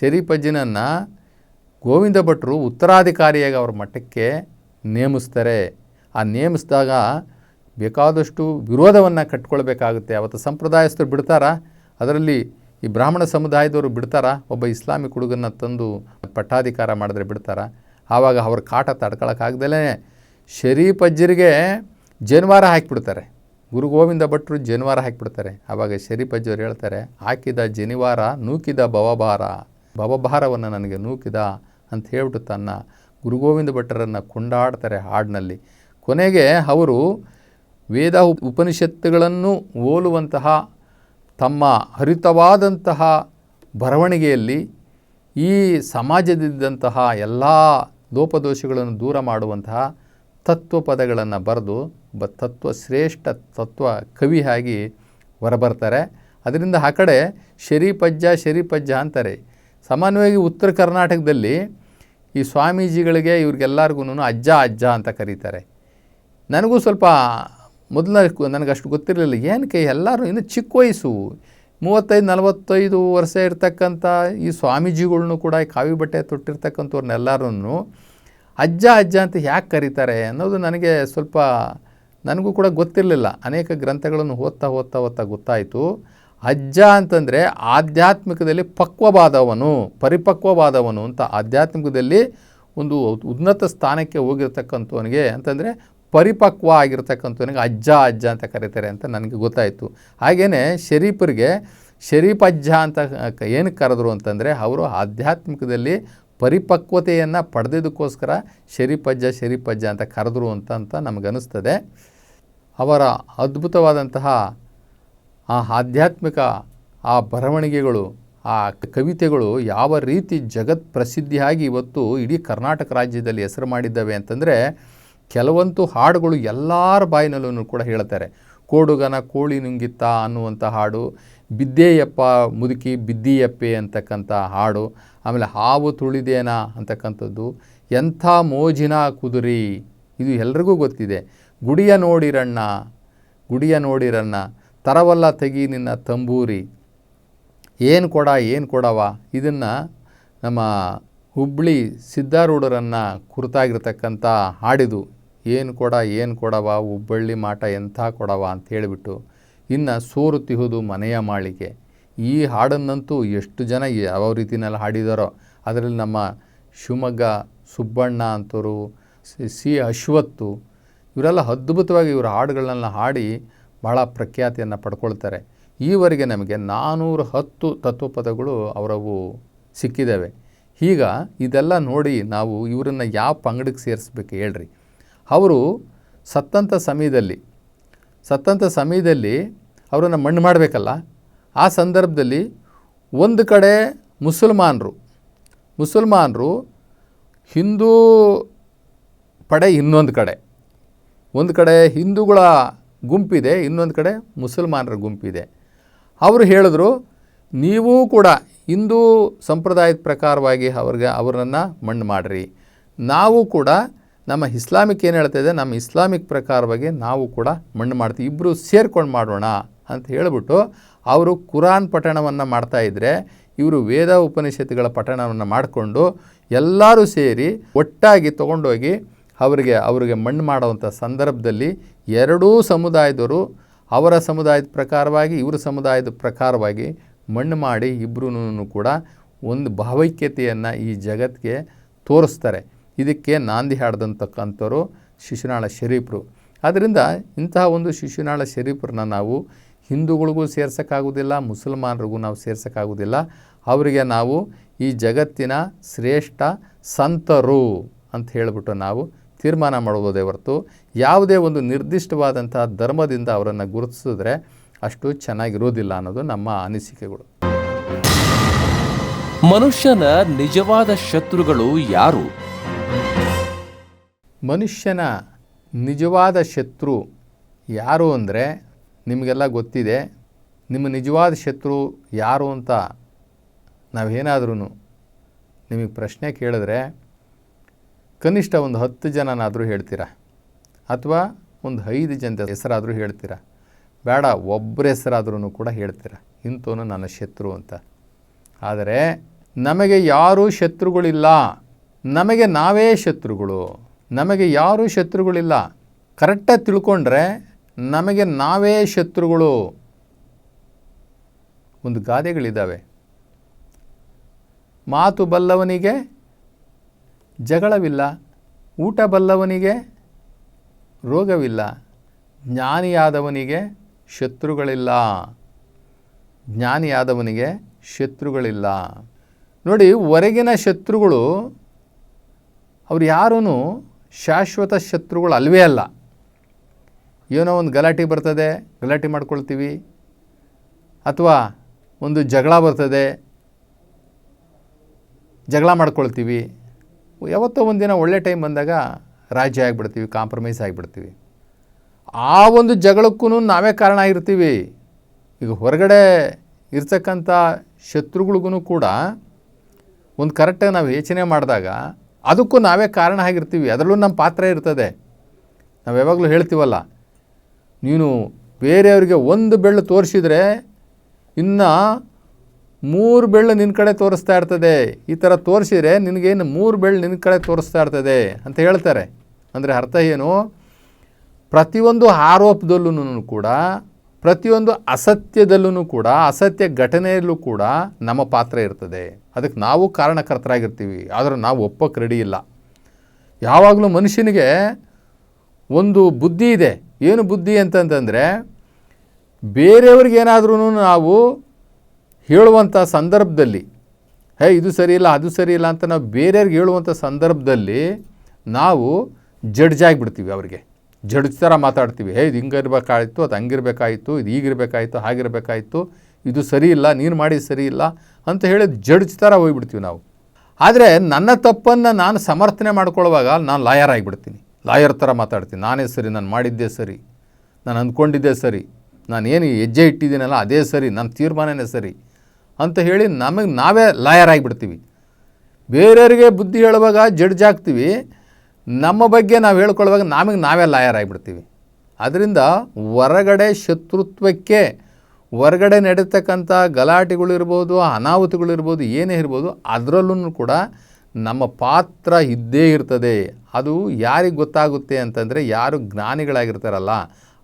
ಶರೀಫಜ್ಜನನ್ನು ಗೋವಿಂದ ಭಟ್ರು ಉತ್ತರಾಧಿಕಾರಿಯಾಗಿ ಅವ್ರ ಮಠಕ್ಕೆ ನೇಮಿಸ್ತಾರೆ. ಆ ನೇಮಿಸಿದಾಗ ಬೇಕಾದಷ್ಟು ವಿರೋಧವನ್ನು ಕಟ್ಕೊಳ್ಬೇಕಾಗುತ್ತೆ. ಅವತ್ತು ಸಂಪ್ರದಾಯಸ್ಥರು ಬಿಡ್ತಾರ? ಅದರಲ್ಲಿ ಈ ಬ್ರಾಹ್ಮಣ ಸಮುದಾಯದವರು ಬಿಡ್ತಾರಾ? ಒಬ್ಬ ಇಸ್ಲಾಮಿಕ್ ಹುಡುಗನ ತಂದು ಪಟ್ಟಾಧಿಕಾರ ಮಾಡಿದ್ರೆ ಬಿಡ್ತಾರಾ? ಆವಾಗ ಅವ್ರ ಕಾಟ ತಡ್ಕೊಳಕ್ಕಾಗ್ದಲೇ ಶರೀಫಜ್ಜರಿಗೆ ಜನಿವಾರ ಹಾಕಿಬಿಡ್ತಾರೆ. ಗುರು ಗೋವಿಂದ ಭಟ್ರು ಜನಿವಾರ ಹಾಕಿಬಿಡ್ತಾರೆ. ಆವಾಗ ಶರೀಫ್ ಅಜ್ಜವ್ರು ಹೇಳ್ತಾರೆ, ಹಾಕಿದ ಜನಿವಾರ ನೂಕಿದ ಭವಭಾರ, ಭವಭಾರವನ್ನು ನನಗೆ ನೂಕಿದ ಅಂತ ಹೇಳ್ಬಿಟ್ಟು ತನ್ನ ಗುರು ಗೋವಿಂದ ಭಟ್ಟರನ್ನು ಕೊಂಡಾಡ್ತಾರೆ ಹಾಡಿನಲ್ಲಿ. ಕೊನೆಗೆ ಅವರು ವೇದ ಉಪ್- ಉಪನಿಷತ್ತುಗಳನ್ನು ಹೋಲುವಂತಹ ತಮ್ಮ ಹರಿತವಾದಂತಹ ಬರವಣಿಗೆಯಲ್ಲಿ ಈ ಸಮಾಜದಿದ್ದಂತಹ ಎಲ್ಲ ಲೋಪದೋಷಗಳನ್ನು ದೂರ ಮಾಡುವಂತಹ ತತ್ವ ಪದಗಳನ್ನು ಬರೆದು ಬ, ತತ್ವ ಶ್ರೇಷ್ಠ ತತ್ವ ಕವಿಯಾಗಿ ಹೊರಬರ್ತಾರೆ. ಅದರಿಂದ ಆ ಕಡೆ ಶರೀಪಜ್ಜ ಶರೀಪಜ್ಜ ಅಂತಾರೆ. ಸಾಮಾನ್ಯವಾಗಿ ಉತ್ತರ ಕರ್ನಾಟಕದಲ್ಲಿ ಈ ಸ್ವಾಮೀಜಿಗಳಿಗೆ ಇವ್ರಿಗೆಲ್ಲರಿಗೂ ಅಜ್ಜ ಅಜ್ಜ ಅಂತ ಕರೀತಾರೆ. ನನಗೂ ಸ್ವಲ್ಪ ಮೊದಲ ನನಗಷ್ಟು ಗೊತ್ತಿರಲಿಲ್ಲ. ಏನಕ್ಕೆ ಎಲ್ಲರೂ ಇನ್ನು ಚಿಕ್ಕ ವಯಸ್ಸು, ಮೂವತ್ತೈದು, ನಲವತ್ತೈದು ವರ್ಷ ಇರ್ತಕ್ಕಂಥ ಈ ಸ್ವಾಮೀಜಿಗಳ್ನು ಕೂಡ ಈ ಕಾವಿ ಬಟ್ಟೆ ತೊಟ್ಟಿರ್ತಕ್ಕಂಥವ್ರನ್ನೆಲ್ಲರೂ ಅಜ್ಜ ಅಜ್ಜ ಅಂತ ಯಾಕೆ ಕರೀತಾರೆ ಅನ್ನೋದು ನನಗೆ ಸ್ವಲ್ಪ ನನಗೂ ಕೂಡ ಗೊತ್ತಿರಲಿಲ್ಲ. ಅನೇಕ ಗ್ರಂಥಗಳನ್ನು ಓದ್ತಾ ಓದ್ತಾ ಓದ್ತಾ ಗೊತ್ತಾಯಿತು. ಅಜ್ಜ ಅಂತಂದರೆ ಆಧ್ಯಾತ್ಮಿಕದಲ್ಲಿ ಪಕ್ವವಾದವನು, ಪರಿಪಕ್ವವಾದವನು ಅಂತ ಆಧ್ಯಾತ್ಮಿಕದಲ್ಲಿ ಒಂದು ಉನ್ನತ ಸ್ಥಾನಕ್ಕೆ ಹೋಗಿರ್ತಕ್ಕಂಥವನಿಗೆ ಅಂತಂದರೆ ಪರಿಪಕ್ವ ಆಗಿರ್ತಕ್ಕಂಥವನಿಗೆ ಅಜ್ಜ ಅಜ್ಜ ಅಂತ ಕರೀತಾರೆ ಅಂತ ನನಗೆ ಗೊತ್ತಾಯಿತು. ಹಾಗೆಯೇ ಶರೀಫರಿಗೆ ಶರೀಫ್ ಅಜ್ಜ ಅಂತ ಏನಕ್ಕೆ ಕರೆದ್ರು ಅಂತಂದರೆ ಅವರು ಆಧ್ಯಾತ್ಮಿಕದಲ್ಲಿ ಪರಿಪಕ್ವತೆಯನ್ನು ಪಡೆದಿದ್ದಕ್ಕೋಸ್ಕರ ಶರೀಫ್ ಅಜ್ಜ ಶರೀಫ್ ಅಜ್ಜ ಅಂತ ಕರೆದ್ರು ಅಂತ ಅಂತ ನಮಗನ್ನಿಸ್ತದೆ. ಅವರ ಅದ್ಭುತವಾದಂತಹ ಆ ಆಧ್ಯಾತ್ಮಿಕ ಆ ಬರವಣಿಗೆಗಳು, ಆ ಕವಿತೆಗಳು ಯಾವ ರೀತಿ ಜಗತ್ ಪ್ರಸಿದ್ಧಿಯಾಗಿ ಇವತ್ತು ಇಡೀ ಕರ್ನಾಟಕ ರಾಜ್ಯದಲ್ಲಿ ಹೆಸರು ಮಾಡಿದ್ದಾವೆ ಅಂತಂದರೆ ಕೆಲವಂತೂ ಹಾಡುಗಳು ಎಲ್ಲರ ಬಾಯಿನಲ್ಲೂ ಕೂಡ ಹೇಳ್ತಾರೆ ಕೋಡುಗನ ಕೋಳಿ ನುಂಗಿತ್ತ ಅನ್ನುವಂಥ ಹಾಡು, ಬಿದ್ದೇಯಪ್ಪ ಮುದುಕಿ ಬಿದ್ದಿಯಪ್ಪೆ ಅಂತಕ್ಕಂಥ ಹಾಡು, ಆಮೇಲೆ ಹಾವು ತುಳಿದೇನ ಅಂತಕ್ಕಂಥದ್ದು, ಎಂಥ ಮೋಜಿನ ಕುದುರಿ? ಇದು ಎಲ್ರಿಗೂ ಗೊತ್ತಿದೆ. ಗುಡಿಯ ನೋಡಿರಣ್ಣ ಗುಡಿಯ ನೋಡಿರಣ್ಣ, ತರವಲ್ಲ ತೆಗಿ ನಿನ್ನ ತಂಬೂರಿ, ಏನು ಕೊಡ, ಏನು ಕೊಡವ? ಇದನ್ನು ನಮ್ಮ ಹುಬ್ಳಿ ಸಿದ್ಧಾರೂಢರನ್ನು ಕುರಿತಾಗಿರ್ತಕ್ಕಂಥ ಹಾಡಿದು ಏನು ಕೊಡ, ಏನು ಕೊಡವ, ಹುಬ್ಬಳ್ಳಿ ಮಾಟ ಎಂಥ ಕೊಡವ ಅಂತ ಹೇಳಿಬಿಟ್ಟು ಇನ್ನು ಸೋರು ತಿಹುದು ಮನೆಯ ಮಾಳಿಗೆ. ಈ ಹಾಡನ್ನಂತೂ ಎಷ್ಟು ಜನ ಯಾವ ರೀತಿನಲ್ಲಿ ಹಾಡಿದಾರೋ ಅದರಲ್ಲಿ ನಮ್ಮ ಶಿವಮೊಗ್ಗ ಸುಬ್ಬಣ್ಣ ಅಂತವರು ಸಿ- ಸಿ ಅಶ್ವತ್ತು ಇವರೆಲ್ಲ ಅದ್ಭುತವಾಗಿ ಇವರ ಹಾಡುಗಳನ್ನೆಲ್ಲ ಹಾಡಿ ಬಹಳ ಪ್ರಖ್ಯಾತಿಯನ್ನು ಪಡ್ಕೊಳ್ತಾರೆ. ಈವರೆಗೆ ನಮಗೆ ನಾನ್ನೂರ ಹತ್ತು ತತ್ವಪದಗಳು ಅವರವು ಸಿಕ್ಕಿದ್ದಾವೆ ಈಗ ಇದೆಲ್ಲ ನೋಡಿ ನಾವು ಇವರನ್ನು ಯಾವ ಪಂಗಡಕ್ಕೆ ಸೇರಿಸ್ಬೇಕು ಹೇಳ್ರಿ. ಅವರು ಸತ್ತಂಥ ಸಮಯದಲ್ಲಿ ಸತ್ತಂಥ ಸಮಯದಲ್ಲಿ ಅವರನ್ನು ಮಣ್ಣು ಮಾಡಬೇಕಲ್ಲ, ಆ ಸಂದರ್ಭದಲ್ಲಿ ಒಂದು ಕಡೆ ಮುಸಲ್ಮಾನರು ಮುಸಲ್ಮಾನರು ಹಿಂದೂ ಪಡೆ ಇನ್ನೊಂದು ಕಡೆ, ಒಂದು ಕಡೆ ಹಿಂದೂಗಳ ಗುಂಪಿದೆ, ಇನ್ನೊಂದು ಕಡೆ ಮುಸಲ್ಮಾನರ ಗುಂಪಿದೆ. ಅವರು ಹೇಳಿದ್ರು, ನೀವು ಕೂಡ ಹಿಂದೂ ಸಂಪ್ರದಾಯದ ಪ್ರಕಾರವಾಗಿ ಅವ್ರಿಗೆ ಅವರನ್ನು ಮಣ್ಣು ಮಾಡಿರಿ. ನಾವು ಕೂಡ ನಮ್ಮ ಇಸ್ಲಾಮಿಕ್ ಏನು ಹೇಳ್ತಾ ಇದೆ, ನಮ್ಮ ಇಸ್ಲಾಮಿಕ್ ಪ್ರಕಾರವಾಗಿ ನಾವು ಕೂಡ ಮಣ್ಣು ಮಾಡ್ತೀವಿ. ಇಬ್ಬರು ಸೇರ್ಕೊಂಡು ಮಾಡೋಣ ಅಂತ ಹೇಳಿಬಿಟ್ಟು ಅವರು ಕುರಾನ್ ಪಠಣವನ್ನು ಮಾಡ್ತಾಯಿದ್ರೆ ಇವರು ವೇದ ಉಪನಿಷತ್ತುಗಳ ಪಠಣವನ್ನು ಮಾಡಿಕೊಂಡು ಎಲ್ಲರೂ ಸೇರಿ ಒಟ್ಟಾಗಿ ತೊಗೊಂಡೋಗಿ ಅವರಿಗೆ ಅವರಿಗೆ ಮಣ್ಣು ಮಾಡುವಂಥ ಸಂದರ್ಭದಲ್ಲಿ ಎರಡೂ ಸಮುದಾಯದವರು ಅವರ ಸಮುದಾಯದ ಪ್ರಕಾರವಾಗಿ, ಇವರ ಸಮುದಾಯದ ಪ್ರಕಾರವಾಗಿ ಮಣ್ಣು ಮಾಡಿ ಇಬ್ಬರೂ ಕೂಡ ಒಂದು ಭಾವೈಕ್ಯತೆಯನ್ನು ಈ ಜಗತ್ತಿಗೆ ತೋರಿಸ್ತಾರೆ. ಇದಕ್ಕೆ ನಾಂದಿ ಹಾಡ್ದಂತಕ್ಕಂಥವ್ರು ಶಿಶುನಾಳ ಶರೀಫರು. ಆದ್ದರಿಂದ ಇಂತಹ ಒಂದು ಶಿಶುನಾಳ ಶರೀಫರನ್ನ ನಾವು ಹಿಂದೂಗಳಿಗೂ ಸೇರ್ಸೋಕ್ಕಾಗೋದಿಲ್ಲ, ಮುಸಲ್ಮಾನರಿಗೂ ನಾವು ಸೇರ್ಸೋಕ್ಕಾಗೋದಿಲ್ಲ. ಅವರಿಗೆ ನಾವು ಈ ಜಗತ್ತಿನ ಶ್ರೇಷ್ಠ ಸಂತರು ಅಂತ ಹೇಳಿಬಿಟ್ಟು ನಾವು ತೀರ್ಮಾನ ಮಾಡ್ಬೋದೇ ಹೊರತು ಯಾವುದೇ ಒಂದು ನಿರ್ದಿಷ್ಟವಾದಂಥ ಧರ್ಮದಿಂದ ಅವರನ್ನು ಗುರುತಿಸಿದ್ರೆ ಅಷ್ಟು ಚೆನ್ನಾಗಿರೋದಿಲ್ಲ ಅನ್ನೋದು ನಮ್ಮ ಅನಿಸಿಕೆಗಳು. ಮನುಷ್ಯನ ನಿಜವಾದ ಶತ್ರುಗಳು ಯಾರು? ಮನುಷ್ಯನ ನಿಜವಾದ ಶತ್ರು ಯಾರು ಅಂದರೆ ನಿಮಗೆಲ್ಲ ಗೊತ್ತಿದೆ. ನಿಮ್ಮ ನಿಜವಾದ ಶತ್ರು ಯಾರು ಅಂತ ನಾವೇನಾದ್ರೂ ನಿಮಗೆ ಪ್ರಶ್ನೆ ಕೇಳಿದ್ರೆ ಕನಿಷ್ಠ ಒಂದು ಹತ್ತು ಜನನಾದರೂ ಹೇಳ್ತೀರಾ? ಅಥವಾ ಒಂದು ಐದು ಜನದ ಹೆಸರಾದರೂ ಹೇಳ್ತೀರಾ? ಬೇಡ ಒಬ್ಬರ ಹೆಸರಾದ್ರೂ ಕೂಡ ಹೇಳ್ತೀರಾ? ಇಂಥವನು ನನ್ನ ಶತ್ರು ಅಂತ. ಆದರೆ ನಮಗೆ ಯಾರೂ ಶತ್ರುಗಳಿಲ್ಲ. ನಮಗೆ ನಾವೇ ಶತ್ರುಗಳು. ನಮಗೆ ಯಾರೂ ಶತ್ರುಗಳಿಲ್ಲ. ಕರೆಕ್ಟಾಗಿ ತಿಳ್ಕೊಂಡ್ರೆ ನಮಗೆ ನಾವೇ ಶತ್ರುಗಳು. ಒಂದು ಗಾದೆಗಳಿದ್ದಾವೆ. ಮಾತು ಬಲ್ಲವನಿಗೆ ಜಗಳವಿಲ್ಲ. ಊಟ ಬಲ್ಲವನಿಗೆ ರೋಗವಿಲ್ಲ. ಜ್ಞಾನಿಯಾದವನಿಗೆ ಶತ್ರುಗಳಿಲ್ಲ. ಜ್ಞಾನಿಯಾದವನಿಗೆ ಶತ್ರುಗಳಿಲ್ಲ. ನೋಡಿ, ಹೊರಗಿನ ಶತ್ರುಗಳು ಅವ್ರು ಯಾರೂ ಶಾಶ್ವತ ಶತ್ರುಗಳು ಅಲ್ವೇ ಅಲ್ಲ. ಏನೋ ಒಂದು ಗಲಾಟೆ ಬರ್ತದೆ, ಗಲಾಟೆ ಮಾಡ್ಕೊಳ್ತೀವಿ. ಅಥವಾ ಒಂದು ಜಗಳ ಬರ್ತದೆ, ಜಗಳ ಮಾಡ್ಕೊಳ್ತೀವಿ. ಯಾವತ್ತೋ ಒಂದಿನ ಒಳ್ಳೆ ಟೈಮ್ ಬಂದಾಗ ರಾಜ್ಯ ಆಗಿಬಿಡ್ತೀವಿ ಕಾಂಪ್ರಮೈಸ್ ಆಗಿಬಿಡ್ತೀವಿ. ಆ ಒಂದು ಜಗಳಕ್ಕೂ ನಾವೇ ಕಾರಣ ಆಗಿರ್ತೀವಿ. ಈಗ ಹೊರಗಡೆ ಇರ್ತಕ್ಕಂಥ ಶತ್ರುಗಳಿಗೂ ಕೂಡ ಒಂದು ಕರೆಕ್ಟಾಗಿ ನಾವು ಯೋಚನೆ ಮಾಡಿದಾಗ ಅದಕ್ಕೂ ನಾವೇ ಕಾರಣ ಆಗಿರ್ತೀವಿ. ಅದರಲ್ಲೂ ನಮ್ಮ ಪಾತ್ರ ಇರ್ತದೆ. ನಾವು ಯಾವಾಗಲೂ ಹೇಳ್ತೀವಲ್ಲ, ನೀನು ಬೇರೆಯವರಿಗೆ ಒಂದು ಬೆಳ್ಳು ತೋರಿಸಿದರೆ ಇನ್ನು ಮೂರು ಬೆಳ್ಳು ನಿನ್ನ ಕಡೆ ತೋರಿಸ್ತಾ ಇರ್ತದೆ. ಈ ಥರ ತೋರಿಸಿದರೆ ನಿನಗೇನು ಮೂರು ಬೆಳ್ಳು ನಿನ್ನ ಕಡೆ ತೋರಿಸ್ತಾ ಇರ್ತದೆ ಅಂತ ಹೇಳ್ತಾರೆ. ಅಂದರೆ ಅರ್ಥ ಏನು? ಪ್ರತಿಯೊಂದು ಆರೋಪದಲ್ಲೂ ಕೂಡ, ಪ್ರತಿಯೊಂದು ಅಸತ್ಯದಲ್ಲೂ ಕೂಡ, ಅಸತ್ಯ ಘಟನೆಯಲ್ಲೂ ಕೂಡ ನಮ್ಮ ಪಾತ್ರ ಇರ್ತದೆ. ಅದಕ್ಕೆ ನಾವು ಕಾರಣಕರ್ತರಾಗಿರ್ತೀವಿ. ಆದರೆ ನಾವು ಒಪ್ಪಕ್ಕೆ ರೆಡಿ ಇಲ್ಲ. ಯಾವಾಗಲೂ ಮನುಷ್ಯನಿಗೆ ಒಂದು ಬುದ್ಧಿ ಇದೆ. ಏನು ಬುದ್ಧಿ ಅಂತಂತಂದರೆ ಬೇರೆಯವ್ರಿಗೇನಾದ್ರೂ ನಾವು ಹೇಳುವಂಥ ಸಂದರ್ಭದಲ್ಲಿ, ಹೇ, ಇದು ಸರಿ ಇಲ್ಲ ಅದು ಸರಿ ಇಲ್ಲ ಅಂತ ನಾವು ಬೇರೆಯವ್ರಿಗೆ ಹೇಳುವಂಥ ಸಂದರ್ಭದಲ್ಲಿ ನಾವು ಜಡ್ಜ್ ಆಗಿಬಿಡ್ತೀವಿ ಅವ್ರಿಗೆ. ಜಡ್ಜ್ ಥರ ಮಾತಾಡ್ತೀವಿ, ಹೇ, ಇದು ಹಿಂಗಿರ್ಬೇಕಾಯಿತು, ಅದು ಹಂಗಿರ್ಬೇಕಾಯಿತು, ಇದು ಹೀಗಿರ್ಬೇಕಾಯಿತು ಹಾಗಿರ್ಬೇಕಾಯಿತು, ಇದು ಸರಿ ಇಲ್ಲ, ನೀನು ಮಾಡಿ ಸರಿ ಇಲ್ಲ ಅಂತ ಹೇಳಿ ಜಡ್ಜ್ ಥರ ಹೋಗ್ಬಿಡ್ತೀವಿ ನಾವು. ಆದರೆ ನನ್ನ ತಪ್ಪನ್ನು ನಾನು ಸಮರ್ಥನೆ ಮಾಡ್ಕೊಳ್ಳುವಾಗ ನಾನು ಲಾಯರ್ ಆಗಿಬಿಡ್ತೀನಿ. ಲಾಯರ್ ಥರ ಮಾತಾಡ್ತೀನಿ. ನಾನೇ ಸರಿ, ನಾನು ಮಾಡಿದ್ದೇ ಸರಿ, ನಾನು ಅಂದ್ಕೊಂಡಿದ್ದೆ ಸರಿ, ನಾನು ಏನು ಹೆಜ್ಜೆ ಇಟ್ಟಿದ್ದೀನಲ್ಲ ಅದೇ ಸರಿ, ನನ್ನ ತೀರ್ಮಾನನೇ ಸರಿ ಅಂತ ಹೇಳಿ ನಮಗೆ ನಾವೇ ಲಾಯರ್ ಆಗಿಬಿಡ್ತೀವಿ. ಬೇರೆಯವರಿಗೆ ಬುದ್ಧಿ ಹೇಳುವಾಗ ಜಡ್ಜ್ ಆಗ್ತೀವಿ. ನಮ್ಮ ಬಗ್ಗೆ ನಾವು ಹೇಳ್ಕೊಳ್ಳುವಾಗ ನಮಗೆ ನಾವೇ ಲಾಯರ್ ಆಗಿಬಿಡ್ತೀವಿ. ಅದರಿಂದ ಹೊರಗಡೆ ಶತ್ರುತ್ವಕ್ಕೆ ಹೊರಗಡೆ ನಡೀತಕ್ಕಂಥ ಗಲಾಟೆಗಳಿರ್ಬೋದು ಅನಾಹುತಗಳಿರ್ಬೋದು ಏನೇ ಇರ್ಬೋದು ಅದರಲ್ಲೂ ಕೂಡ ನಮ್ಮ ಪಾತ್ರ ಇದ್ದೇ ಇರ್ತದೆ. ಅದು ಯಾರಿಗೆ ಗೊತ್ತಾಗುತ್ತೆ ಅಂತಂದರೆ ಯಾರು ಜ್ಞಾನಿಗಳಾಗಿರ್ತಾರಲ್ಲ,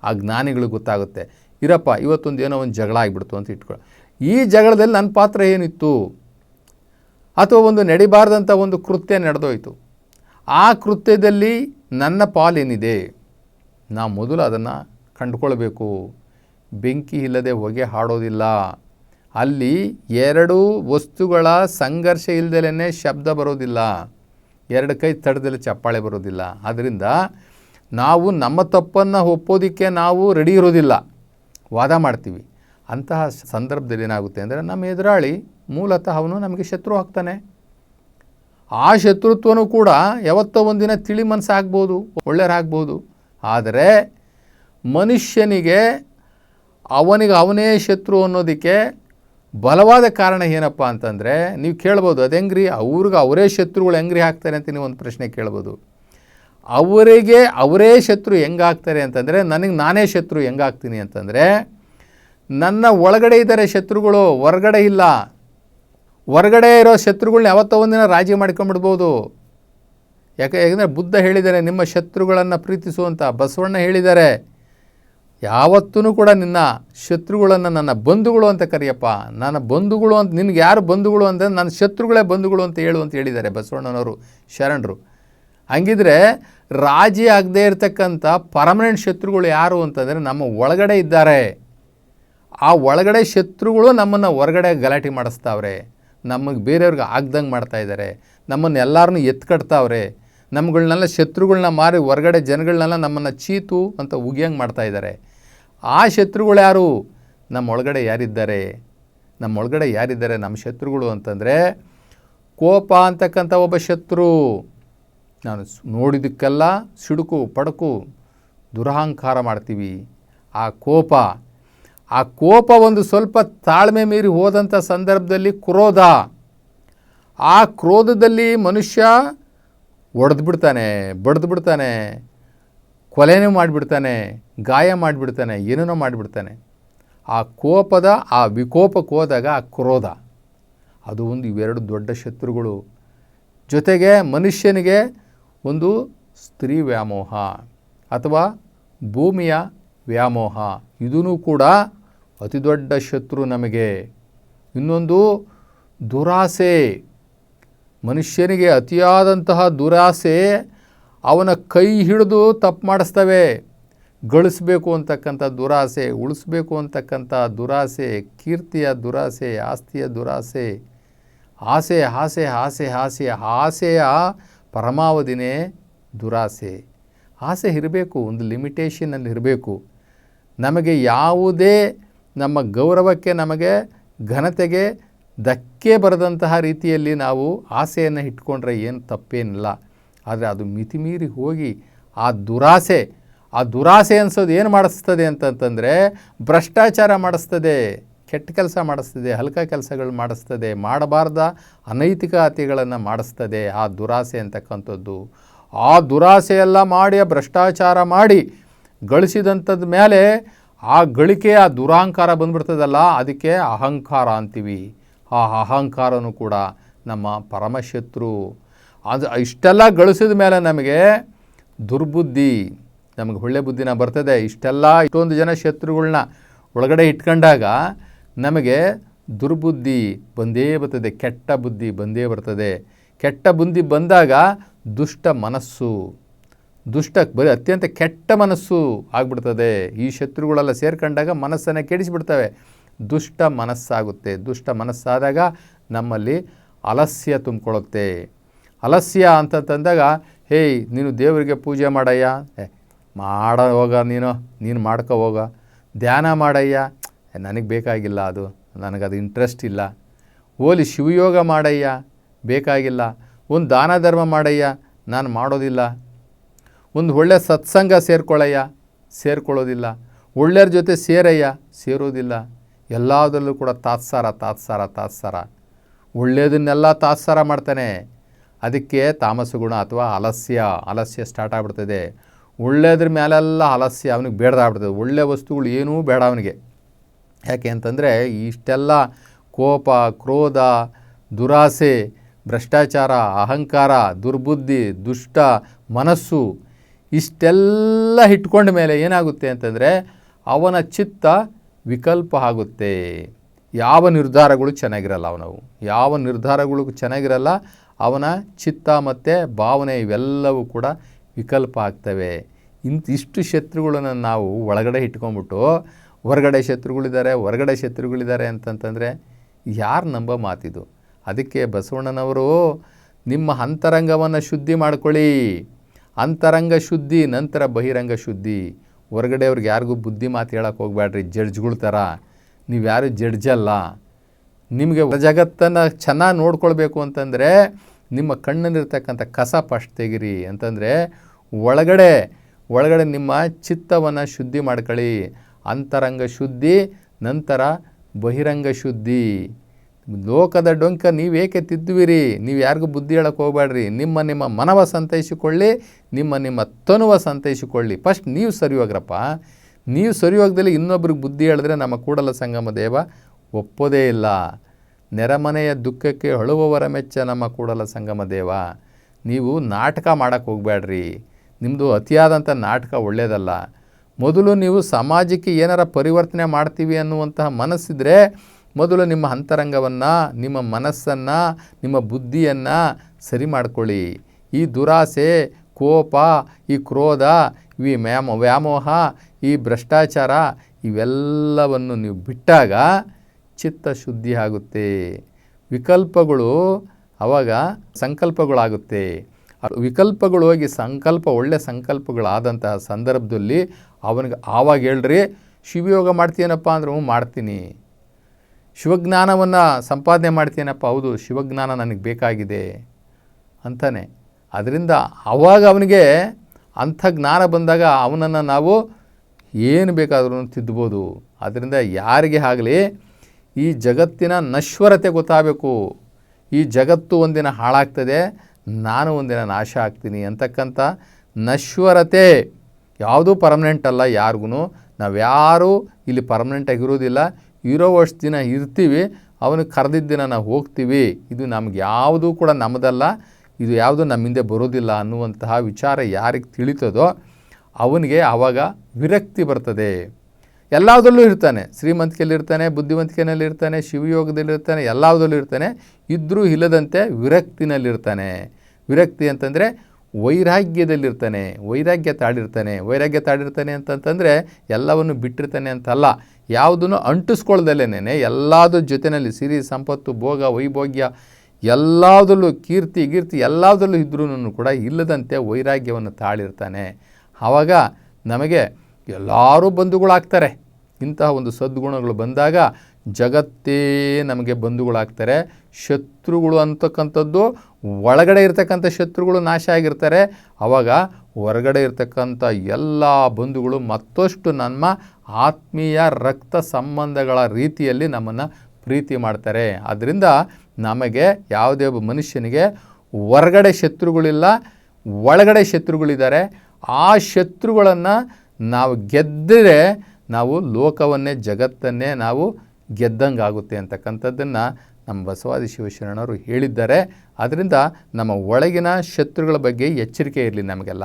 ಆ ಜ್ಞಾನಿಗಳಿಗೆ ಗೊತ್ತಾಗುತ್ತೆ. ಇರಪ್ಪ, ಇವತ್ತೊಂದು ಏನೋ ಒಂದು ಜಗಳ ಆಗಿಬಿಡ್ತು ಅಂತ ಇಟ್ಕೊಳ್ಳಿ ಈ ಜಗಳದಲ್ಲಿ ನನ್ನ ಪಾತ್ರ ಏನಿತ್ತು? ಅಥವಾ ಒಂದು ನಡಿಬಾರ್ದಂಥ ಒಂದು ಕೃತ್ಯ ನಡೆದೋಯ್ತು. ಆ ಕೃತ್ಯದಲ್ಲಿ ನನ್ನ ಪಾಲೇನಿದೆ. ನಾ ಮೊದಲು ಅದನ್ನು ಕಂಡುಕೊಳ್ಬೇಕು. ಬೆಂಕಿ ಇಲ್ಲದೆ ಹೊಗೆ ಹಾಡೋದಿಲ್ಲ. ಅಲ್ಲಿ ಎರಡು ವಸ್ತುಗಳ ಸಂಘರ್ಷ ಇಲ್ಲದಲೇ ಶಬ್ದ ಬರೋದಿಲ್ಲ. ಎರಡು ಕೈ ತಡೆದಲ್ಲಿ ಚಪ್ಪಾಳೆ ಬರೋದಿಲ್ಲ. ಆದ್ದರಿಂದ ನಾವು ನಮ್ಮ ತಪ್ಪನ್ನು ಒಪ್ಪೋದಕ್ಕೆ ನಾವು ರೆಡಿ ಇರೋದಿಲ್ಲ. ವಾದ ಮಾಡ್ತೀವಿ. ಅಂತಹ ಸಂದರ್ಭದಲ್ಲಿ ಏನಾಗುತ್ತೆ ಅಂದರೆ ನಮ್ಮ ಎದುರಾಳಿ ಮೂಲತಃ ಅವನು ನಮಗೆ ಶತ್ರು ಆಗ್ತಾನೆ. ಆ ಶತ್ರುತ್ವನೂ ಕೂಡ ಯಾವತ್ತೋ ಒಂದಿನ ತಿಳಿ ಮನಸ್ಸಾಗ್ಬೋದು, ಒಳ್ಳೆಯರಾಗ್ಬೋದು. ಆದರೆ ಮನುಷ್ಯನಿಗೆ ಅವನಿಗೆ ಅವನೇ ಶತ್ರು ಅನ್ನೋದಕ್ಕೆ ಬಲವಾದ ಕಾರಣ ಏನಪ್ಪ ಅಂತಂದರೆ, ನೀವು ಕೇಳ್ಬೋದು, ಅದು ಹೆಂಗ್ರಿ? ಅವ್ರಿಗೆ ಅವರೇ ಶತ್ರುಗಳು ಹೆಂಗ್ರಿ ಹಾಕ್ತಾರೆ ಅಂತ ನೀವು ಒಂದು ಪ್ರಶ್ನೆ ಕೇಳ್ಬೋದು. ಅವರಿಗೆ ಅವರೇ ಶತ್ರು ಹೆಂಗಾಗ್ತಾರೆ ಅಂತಂದರೆ, ನನಗೆ ನಾನೇ ಶತ್ರು ಹೆಂಗಾಗ್ತೀನಿ ಅಂತಂದರೆ, ನನ್ನ ಒಳಗಡೆ ಇದ್ದಾರೆ ಶತ್ರುಗಳು, ಹೊರಗಡೆ ಇಲ್ಲ ಹೊರಗಡೆ ಇರೋ ಶತ್ರುಗಳನ್ನ ಯಾವತ್ತೋ ಒಂದಿನ ರಾಜಿ ಮಾಡ್ಕೊಂಡ್ಬಿಡ್ಬೋದು ಯಾಕೆ, ಯಾಕಂದರೆ ಬುದ್ಧ ಹೇಳಿದ್ದಾರೆ, ನಿಮ್ಮ ಶತ್ರುಗಳನ್ನು ಪ್ರೀತಿಸುವಂಥ ಬಸವಣ್ಣ ಹೇಳಿದ್ದಾರೆ ಯಾವತ್ತೂ ಕೂಡ ನಿನ್ನ ಶತ್ರುಗಳನ್ನು ನನ್ನ ಬಂಧುಗಳು ಅಂತ ಕರೆಯಪ್ಪ. ನನ್ನ ಬಂಧುಗಳು ಅಂತ, ನಿನಗೆ ಯಾರು ಬಂಧುಗಳು ಅಂದರೆ ನನ್ನ ಶತ್ರುಗಳೇ ಬಂಧುಗಳು ಅಂತ ಹೇಳು ಅಂತ ಹೇಳಿದ್ದಾರೆ ಬಸವಣ್ಣನವರು, ಶರಣರು. ಹಂಗಿದ್ರೆ ರಾಜಿ ಆಗದೇ ಇರತಕ್ಕಂಥ ಪರ್ಮನೆಂಟ್ ಶತ್ರುಗಳು ಯಾರು ಅಂತಂದರೆ ನಮ್ಮ ಒಳಗಡೆ ಇದ್ದಾರೆ. ಆ ಒಳಗಡೆ ಶತ್ರುಗಳು ನಮ್ಮನ್ನು ಹೊರಗಡೆ ಗಲಾಟೆ ಮಾಡಿಸ್ತಾವ್ರೆ. ನಮಗೆ ಬೇರೆಯವ್ರಿಗೆ ಆಗ್ದಂಗೆ ಮಾಡ್ತಾ ಇದ್ದಾರೆ. ನಮ್ಮನ್ನು ಎಲ್ಲರನ್ನೂ ಎತ್ಕಡ್ತಾವ್ರೆ. ನಮ್ಗಳನ್ನೆಲ್ಲ ಶತ್ರುಗಳನ್ನ ಮಾರಿ ಹೊರಗಡೆ ಜನಗಳನ್ನೆಲ್ಲ ನಮ್ಮನ್ನು ಚೀತು ಅಂತ ಉಗಿಯಂಗೆ ಮಾಡ್ತಾ ಇದ್ದಾರೆ. ಆ ಶತ್ರುಗಳು ಯಾರು? ನಮ್ಮೊಳಗಡೆ ಯಾರಿದ್ದಾರೆ? ನಮ್ಮೊಳಗಡೆ ಯಾರಿದ್ದಾರೆ? ನಮ್ಮ ಶತ್ರುಗಳು ಅಂತಂದರೆ ಕೋಪ ಅಂತಕ್ಕಂಥ ಒಬ್ಬ ಶತ್ರು. ನಾನು ನೋಡಿದ್ದಕ್ಕೆಲ್ಲ ಸಿಡುಕು ಪಡಕು ದುರಹಂಕಾರ ಮಾಡ್ತೀವಿ. ಆ ಕೋಪ ಆ ಕೋಪ ಒಂದು ಸ್ವಲ್ಪ ತಾಳ್ಮೆ ಮೀರಿ ಹೋದಂಥ ಸಂದರ್ಭದಲ್ಲಿ ಕ್ರೋಧ. ಆ ಕ್ರೋಧದಲ್ಲಿ ಮನುಷ್ಯ ಒಡೆದು ಬಿಡ್ತಾನೆ ಬಡ್ದು ಬಿಡ್ತಾನೆ ಕೊಲೆನೂ ಮಾಡಿಬಿಡ್ತಾನೆ, ಗಾಯ ಮಾಡಿಬಿಡ್ತಾನೆ, ಏನೇನೋ ಮಾಡಿಬಿಡ್ತಾನೆ. ಆ ಕೋಪದ, ಆ ವಿಕೋಪಕ್ಕೆ ಹೋದಾಗ ಆ ಕ್ರೋಧ. ಅದು ಒಂದು ಇವೆರಡು ದೊಡ್ಡ ಶತ್ರುಗಳು. ಜೊತೆಗೆ ಮನುಷ್ಯನಿಗೆ ಒಂದು ಸ್ತ್ರೀ ವ್ಯಾಮೋಹ ಅಥವಾ ಭೂಮಿಯ ವ್ಯಾಮೋಹ. ಇದೂ ಕೂಡ ಅತಿ ದೊಡ್ಡ ಶತ್ರು ನಮಗೆ. ಇನ್ನೊಂದು ದುರಾಸೆ. ಮನುಷ್ಯನಿಗೆ ಅತಿಯಾದಂತಹ ದುರಾಸೆ ಅವನ ಕೈ ಹಿಡಿದು ತಪ್ಪು ಮಾಡಿಸ್ತವೆ. ಗಳಿಸ್ಬೇಕು ಅಂತಕ್ಕಂಥ ದುರಾಸೆ, ಉಳಿಸ್ಬೇಕು ಅಂತಕ್ಕಂಥ ದುರಾಸೆ, ಕೀರ್ತಿಯ ದುರಾಸೆ, ಆಸ್ತಿಯ ದುರಾಸೆ. ಆಸೆ ಆಸೆ ಆಸೆ ಆಸೆ, ಆಸೆಯ ಪರಮಾವಧಿನೇ ದುರಾಸೆ. ಆಸೆ ಇರಬೇಕು, ಒಂದು ಲಿಮಿಟೇಷನಲ್ಲಿ ಇರಬೇಕು. ನಮಗೆ ಯಾವುದೇ ನಮ್ಮ ಗೌರವಕ್ಕೆ ನಮಗೆ ಘನತೆಗೆ ಧಕ್ಕೆ ಬರದಂತಹ ರೀತಿಯಲ್ಲಿ ನಾವು ಆಸೆಯನ್ನು ಇಟ್ಕೊಂಡ್ರೆ ಏನು ತಪ್ಪೇನಿಲ್ಲ. ಆದರೆ ಅದು ಮಿತಿಮೀರಿ ಹೋಗಿ ಆ ದುರಾಸೆ ಆ ದುರಾಸೆ ಅನ್ಸೋದು ಏನು ಮಾಡಿಸ್ತದೆ ಅಂತಂತಂದರೆ ಭ್ರಷ್ಟಾಚಾರ ಮಾಡಿಸ್ತದೆ, ಕೆಟ್ಟ ಕೆಲಸ ಮಾಡಿಸ್ತದೆ, ಹಲ್ಕ ಕೆಲಸಗಳು ಮಾಡಿಸ್ತದೆ, ಮಾಡಬಾರ್ದ ಅನೈತಿಕತೆಗಳನ್ನು ಮಾಡಿಸ್ತದೆ ಆ ದುರಾಸೆ ಅಂತಕ್ಕಂಥದ್ದು. ಆ ದುರಾಸೆಯೆಲ್ಲ ಮಾಡಿ ಭ್ರಷ್ಟಾಚಾರ ಮಾಡಿ ಗಳಿಸಿದಂಥದ್ದು ಮೇಲೆ ಆ ಗಳಿಕೆ ಆ ದುರಾಂಕಾರ ಬಂದ್ಬಿಡ್ತದಲ್ಲ, ಅದಕ್ಕೆ ಅಹಂಕಾರ ಅಂತೀವಿ. ಆ ಅಹಂಕಾರನೂ ಕೂಡ ನಮ್ಮ ಪರಮಶತ್ರು. ಅದು ಇಷ್ಟೆಲ್ಲ ಗಳಿಸಿದ ಮೇಲೆ ನಮಗೆ ದುರ್ಬುದ್ಧಿ, ನಮಗೆ ಒಳ್ಳೆ ಬುದ್ಧಿನ ಬರ್ತದೆ. ಇಷ್ಟೆಲ್ಲ ಇಷ್ಟೊಂದು ಜನ ಶತ್ರುಗಳನ್ನ ಒಳಗಡೆ ಇಟ್ಕೊಂಡಾಗ ನಮಗೆ ದುರ್ಬುದ್ಧಿ ಬಂದೇ ಬರ್ತದೆ, ಕೆಟ್ಟ ಬುದ್ಧಿ ಬಂದೇ ಬರ್ತದೆ. ಕೆಟ್ಟ ಬುದ್ಧಿ ಬಂದಾಗ ದುಷ್ಟ ಮನಸ್ಸು. ದುಷ್ಟ, ಬರೀ ಅತ್ಯಂತ ಕೆಟ್ಟ ಮನಸ್ಸು ಆಗ್ಬಿಡ್ತದೆ. ಈ ಶತ್ರುಗಳೆಲ್ಲ ಸೇರ್ಕೊಂಡಾಗ ಮನಸ್ಸನ್ನು ಕೆಡಿಸಿಬಿಡ್ತವೆ. ದುಷ್ಟ ಮನಸ್ಸಾಗುತ್ತೆ. ದುಷ್ಟ ಮನಸ್ಸಾದಾಗ ನಮ್ಮಲ್ಲಿ ಅಲಸ್ಯ ತುಂಬಿಕೊಳ್ಳುತ್ತೆ. ಅಲಸ್ಯ ಅಂತಂತಂದಾಗ ಹೇಯ್, ನೀನು ದೇವರಿಗೆ ಪೂಜೆ ಮಾಡಯ್ಯ? ಏ, ಮಾಡ ಹೋಗ ನೀನು. ನೀನು ಮಾಡ್ಕೋ ಹೋಗ. ಧ್ಯಾನ ಮಾಡಯ್ಯ. ನನಗೆ ಬೇಕಾಗಿಲ್ಲ ಅದು. ನನಗದು ಇಂಟ್ರೆಸ್ಟ್ ಇಲ್ಲ. ಓಲಿ ಶಿವಯೋಗ ಮಾಡಯ್ಯ. ಬೇಕಾಗಿಲ್ಲ. ಒಂದು ದಾನ ಧರ್ಮ ಮಾಡಯ್ಯ. ನಾನು ಮಾಡೋದಿಲ್ಲ. ಒಂದು ಒಳ್ಳೆ ಸತ್ಸಂಗ ಸೇರ್ಕೊಳ್ಳಯ್ಯ, ಸೇರ್ಕೊಳ್ಳೋದಿಲ್ಲ. ಒಳ್ಳೆಯವ್ರ ಜೊತೆ ಸೇರಯ್ಯ, ಸೇರೋದಿಲ್ಲ. ಎಲ್ಲದರಲ್ಲೂ ಕೂಡ ತಾತ್ಸಾರ ತಾತ್ಸಾರ ತಾತ್ಸಾರ. ಒಳ್ಳೆಯದನ್ನೆಲ್ಲ ತಾತ್ಸಾರ ಮಾಡ್ತಾನೆ. ಅದಕ್ಕೆ ತಾಮಸ ಗುಣ ಅಥವಾ ಆಲಸ್ಯ ಆಲಸ್ಯ ಸ್ಟಾರ್ಟ್ ಆಗ್ಬಿಡ್ತದೆ. ಒಳ್ಳೆಯದ್ರ ಮೇಲೆಲ್ಲ ಆಲಸ್ಯ ಅವನಿಗೆ ಬೇಡದಾಗ್ಬಿಡ್ತದೆ. ಒಳ್ಳೆಯ ವಸ್ತುಗಳು ಏನೂ ಬೇಡ ಅವನಿಗೆ. ಯಾಕೆ ಅಂತಂದರೆ ಇಷ್ಟೆಲ್ಲ ಕೋಪ, ಕ್ರೋಧ, ದುರಾಸೆ, ಭ್ರಷ್ಟಾಚಾರ, ಅಹಂಕಾರ, ದುರ್ಬುದ್ಧಿ, ದುಷ್ಟ ಮನಸ್ಸು ಇಷ್ಟೆಲ್ಲ ಇಟ್ಕೊಂಡ ಮೇಲೆ ಏನಾಗುತ್ತೆ ಅಂತಂದರೆ ಅವನ ಚಿತ್ತ ವಿಕಲ್ಪ ಆಗುತ್ತೆ. ಯಾವ ನಿರ್ಧಾರಗಳು ಚೆನ್ನಾಗಿರಲ್ಲ ಅವನವು. ಯಾವ ನಿರ್ಧಾರಗಳು ಚೆನ್ನಾಗಿರಲ್ಲ ಅವನ ಚಿತ್ತ ಮತ್ತು ಭಾವನೆ ಇವೆಲ್ಲವೂ ಕೂಡ ವಿಕಲ್ಪ ಆಗ್ತವೆ. ಇಂಥ ಇಷ್ಟು ಶತ್ರುಗಳನ್ನು ನಾವು ಒಳಗಡೆ ಇಟ್ಕೊಂಬಿಟ್ಟು ಹೊರಗಡೆ ಶತ್ರುಗಳಿದ್ದಾರೆ ಹೊರಗಡೆ ಶತ್ರುಗಳಿದ್ದಾರೆ ಅಂತಂತಂದರೆ ಯಾರು ನಂಬ ಮಾತಿದು? ಅದಕ್ಕೆ ಬಸವಣ್ಣನವರು, ನಿಮ್ಮ ಅಂತರಂಗವನ್ನು ಶುದ್ಧಿ ಮಾಡ್ಕೊಳ್ಳಿ. ಅಂತರಂಗ ಶುದ್ಧಿ, ನಂತರ ಬಹಿರಂಗ ಶುದ್ಧಿ. ಹೊರಗಡೆ ಅವ್ರಿಗೆ ಯಾರಿಗೂ ಬುದ್ಧಿ ಮಾತು ಹೇಳಕ್ಕೆ ಹೋಗ್ಬೇಡ್ರಿ ಜಡ್ಜ್ಗಳ ಥರ ನೀವು ಯಾರು ಜಡ್ಜಲ್ಲ ನಿಮಗೆ ಜಗತ್ತನ್ನು ಚೆನ್ನಾಗಿ ನೋಡ್ಕೊಳ್ಬೇಕು ಅಂತಂದರೆ ನಿಮ್ಮ ಕಣ್ಣಲ್ಲಿರ್ತಕ್ಕಂಥ ಕಸ ಫಸ್ಟ್ ತೆಗಿರಿ. ಅಂತಂದರೆ ಒಳಗಡೆ ಒಳಗಡೆ ನಿಮ್ಮ ಚಿತ್ತವನ್ನು ಶುದ್ಧಿ ಮಾಡ್ಕೊಳ್ಳಿ. ಅಂತರಂಗ ಶುದ್ಧಿ, ನಂತರ ಬಹಿರಂಗ ಶುದ್ಧಿ. ಲೋಕದ ಡೊಂಕ ನೀವೇಕೆ ತಿದ್ದುವಿರಿ? ನೀವು ಯಾರಿಗೂ ಬುದ್ಧಿ ಹೇಳಕ್ಕೆ ಹೋಗಬೇಡ್ರಿ ನಿಮ್ಮ ನಿಮ್ಮ ಮನವ ಸಂತೈಸಿಕೊಳ್ಳಿ, ನಿಮ್ಮ ನಿಮ್ಮ ತನುವ ಸಂತೈಸಿಕೊಳ್ಳಿ. ಫಸ್ಟ್ ನೀವು ಸರಿ ಹೋಗ್ರಪ್ಪ. ನೀವು ಸರಿ ಹೋಗ್ದಲ್ಲಿ ಇನ್ನೊಬ್ರಿಗೆ ಬುದ್ಧಿ ಹೇಳಿದ್ರೆ ನಮ್ಮ ಕೂಡಲ ಸಂಗಮ ದೇವ ಒಪ್ಪೋದೇ ಇಲ್ಲ. ನೆರೆಮನೆಯ ದುಃಖಕ್ಕೆ ಹೊಳುವವರ ಮೆಚ್ಚ ನಮ್ಮ ಕೂಡಲ ಸಂಗಮ ದೇವ. ನೀವು ನಾಟಕ ಮಾಡೋಕ್ಕೆ ಹೋಗಬೇಡ್ರಿ ನಿಮ್ಮದು ಅತಿಯಾದಂಥ ನಾಟಕ ಒಳ್ಳೆಯದಲ್ಲ ಮೊದಲು ನೀವು ಸಮಾಜಕ್ಕೆ ಏನಾರ ಪರಿವರ್ತನೆ ಮಾಡ್ತೀವಿ ಅನ್ನುವಂತಹ ಮನಸ್ಸಿದ್ರೆ ಮೊದಲು ನಿಮ್ಮ ಅಂತರಂಗವನ್ನು, ನಿಮ್ಮ ಮನಸ್ಸನ್ನು, ನಿಮ್ಮ ಬುದ್ಧಿಯನ್ನು ಸರಿ ಮಾಡ್ಕೊಳ್ಳಿ. ಈ ದುರಾಸೆ, ಕೋಪ, ಈ ಕ್ರೋಧ, ಈ ವ್ಯಾಮ, ವ್ಯಾಮೋಹ, ಈ ಭ್ರಷ್ಟಾಚಾರ ಇವೆಲ್ಲವನ್ನು ನೀವು ಬಿಟ್ಟಾಗ ಚಿತ್ತ ಶುದ್ಧಿ ಆಗುತ್ತೆ. ವಿಕಲ್ಪಗಳು ಆವಾಗ ಸಂಕಲ್ಪಗಳಾಗುತ್ತೆ. ವಿಕಲ್ಪಗಳು ಹೋಗಿ ಸಂಕಲ್ಪ ಒಳ್ಳೆಯ ಸಂಕಲ್ಪಗಳಾದಂತಹ ಸಂದರ್ಭದಲ್ಲಿ ಅವನಿಗೆ ಆವಾಗ ಹೇಳ್ರಿ, ಶಿವಯೋಗ ಮಾಡ್ತೀನಪ್ಪ ಅಂದ್ರೆ, ಹ್ಞೂ, ಮಾಡ್ತೀನಿ. ಶಿವಜ್ಞಾನವನ್ನು ಸಂಪಾದನೆ ಮಾಡ್ತೀನಪ್ಪ, ಹೌದು, ಶಿವಜ್ಞಾನ ನನಗೆ ಬೇಕಾಗಿದೆ ಅಂತಾನೆ. ಅದರಿಂದ ಆವಾಗ ಅವನಿಗೆ ಅಂಥ ಜ್ಞಾನ ಬಂದಾಗ ಅವನನ್ನು ನಾವು ಏನು ಬೇಕಾದರೂ ತಿದ್ಬೋದು. ಅದರಿಂದ ಯಾರಿಗೆ ಆಗಲಿ ಈ ಜಗತ್ತಿನ ನಶ್ವರತೆ ಗೊತ್ತಾಗಬೇಕು. ಈ ಜಗತ್ತು ಒಂದಿನ ಹಾಳಾಗ್ತದೆ, ನಾನು ಒಂದಿನ ನಾಶ ಆಗ್ತೀನಿ ಅಂತಕ್ಕಂಥ ನಶ್ವರತೆ ಯಾವುದೂ ಪರ್ಮನೆಂಟ್ ಅಲ್ಲ ಯಾರಿಗೂ ನಾವ್ಯಾರೂ ಇಲ್ಲಿ ಪರ್ಮನೆಂಟ್ ಇರೋದಿಲ್ಲ ಇರೋವಷ್ಟು ದಿನ ಇರ್ತೀವಿ, ಅವನು ಕರೆದಿದ್ದ ದಿನ ನಾವು ಹೋಗ್ತೀವಿ. ಇದು ನಮ್ಗೆ ಯಾವುದೂ ಕೂಡ ನಮ್ಮದಲ್ಲ ಇದು ಯಾವುದು ನಮ್ಮ ಹಿಂದೆ ಬರೋದಿಲ್ಲ ಅನ್ನುವಂತಹ ವಿಚಾರ ಯಾರಿಗೆ ತಿಳಿತದೋ ಅವನಿಗೆ ಆವಾಗ ವಿರಕ್ತಿ ಬರ್ತದೆ. ಎಲ್ಲದರಲ್ಲೂ ಇರ್ತಾನೆ ಶ್ರೀಮಂತಿಕೆಯಲ್ಲಿರ್ತಾನೆ ಬುದ್ಧಿವಂತಿಕೆಯಲ್ಲಿರ್ತಾನೆ ಶಿವಯೋಗದಲ್ಲಿರ್ತಾನೆ ಇರ್ತಾನೆ ಇದ್ದರೂ ಇಲ್ಲದಂತೆ ವಿರಕ್ತಿನಲ್ಲಿರ್ತಾನೆ ವಿರಕ್ತಿ ಅಂತಂದರೆ ವೈರಾಗ್ಯದಲ್ಲಿರ್ತಾನೆ ವೈರಾಗ್ಯ ತಾಡಿರ್ತಾನೆ ವೈರಾಗ್ಯ ತಾಡಿರ್ತಾನೆ ಅಂತಂತಂದರೆ ಎಲ್ಲವನ್ನು ಬಿಟ್ಟಿರ್ತಾನೆ ಅಂತಲ್ಲ ಯಾವುದನ್ನು ಅಂಟಿಸ್ಕೊಳ್ದಲ್ಲೇ ಎಲ್ಲದ್ರ ಜೊತೆಯಲ್ಲಿ ಸಿರಿ, ಸಂಪತ್ತು, ಭೋಗ, ವೈಭೋಗ್ಯ, ಎಲ್ಲದರಲ್ಲೂ ಕೀರ್ತಿ, ಗೀರ್ತಿ ಎಲ್ಲದರಲ್ಲೂ ಇದ್ರೂ ಕೂಡ ಇಲ್ಲದಂತೆ ವೈರಾಗ್ಯವನ್ನು ತಾಳಿರ್ತಾನೆ. ಆವಾಗ ನಮಗೆ ಎಲ್ಲರೂ ಬಂಧುಗಳಾಗ್ತಾರೆ. ಇಂತಹ ಒಂದು ಸದ್ಗುಣಗಳು ಬಂದಾಗ ಜಗತ್ತೇ ನಮಗೆ ಬಂಧುಗಳಾಗ್ತಾರೆ. ಶತ್ರುಗಳು ಅಂತಕ್ಕಂಥದ್ದು ಒಳಗಡೆ ಇರ್ತಕ್ಕಂಥ ಶತ್ರುಗಳು ನಾಶ ಆಗಿರ್ತಾರೆ. ಆವಾಗ ಹೊರಗಡೆ ಇರ್ತಕ್ಕಂಥ ಎಲ್ಲ ಬಂಧುಗಳು ಮತ್ತಷ್ಟು ನಮ್ಮ ಆತ್ಮೀಯ ರಕ್ತ ಸಂಬಂಧಗಳ ರೀತಿಯಲ್ಲಿ ನಮ್ಮನ್ನು ಪ್ರೀತಿ ಮಾಡ್ತಾರೆ. ಆದ್ದರಿಂದ ನಮಗೆ ಯಾವುದೇ ಒಬ್ಬ ಮನುಷ್ಯನಿಗೆ ಹೊರಗಡೆ ಶತ್ರುಗಳಿಲ್ಲ, ಒಳಗಡೆ ಶತ್ರುಗಳಿದ್ದಾರೆ, ಆ ಶತ್ರುಗಳನ್ನು ನಾವು ಗೆದ್ದರೆ ನಾವು ಲೋಕವನ್ನೇ, ಜಗತ್ತನ್ನೇ ನಾವು ಗೆದ್ದಂಗಾಗುತ್ತೆ ಅಂತಕ್ಕಂಥದ್ದನ್ನು ನಮ್ಮ ಬಸವಾದಿ ಶಿವಶರಣರು ಹೇಳಿದ್ದಾರೆ. ಅದರಿಂದ ನಮ್ಮ ಒಳಗಿನ ಶತ್ರುಗಳ ಬಗ್ಗೆ ಎಚ್ಚರಿಕೆ ಇರಲಿ ನಮಗೆಲ್ಲ.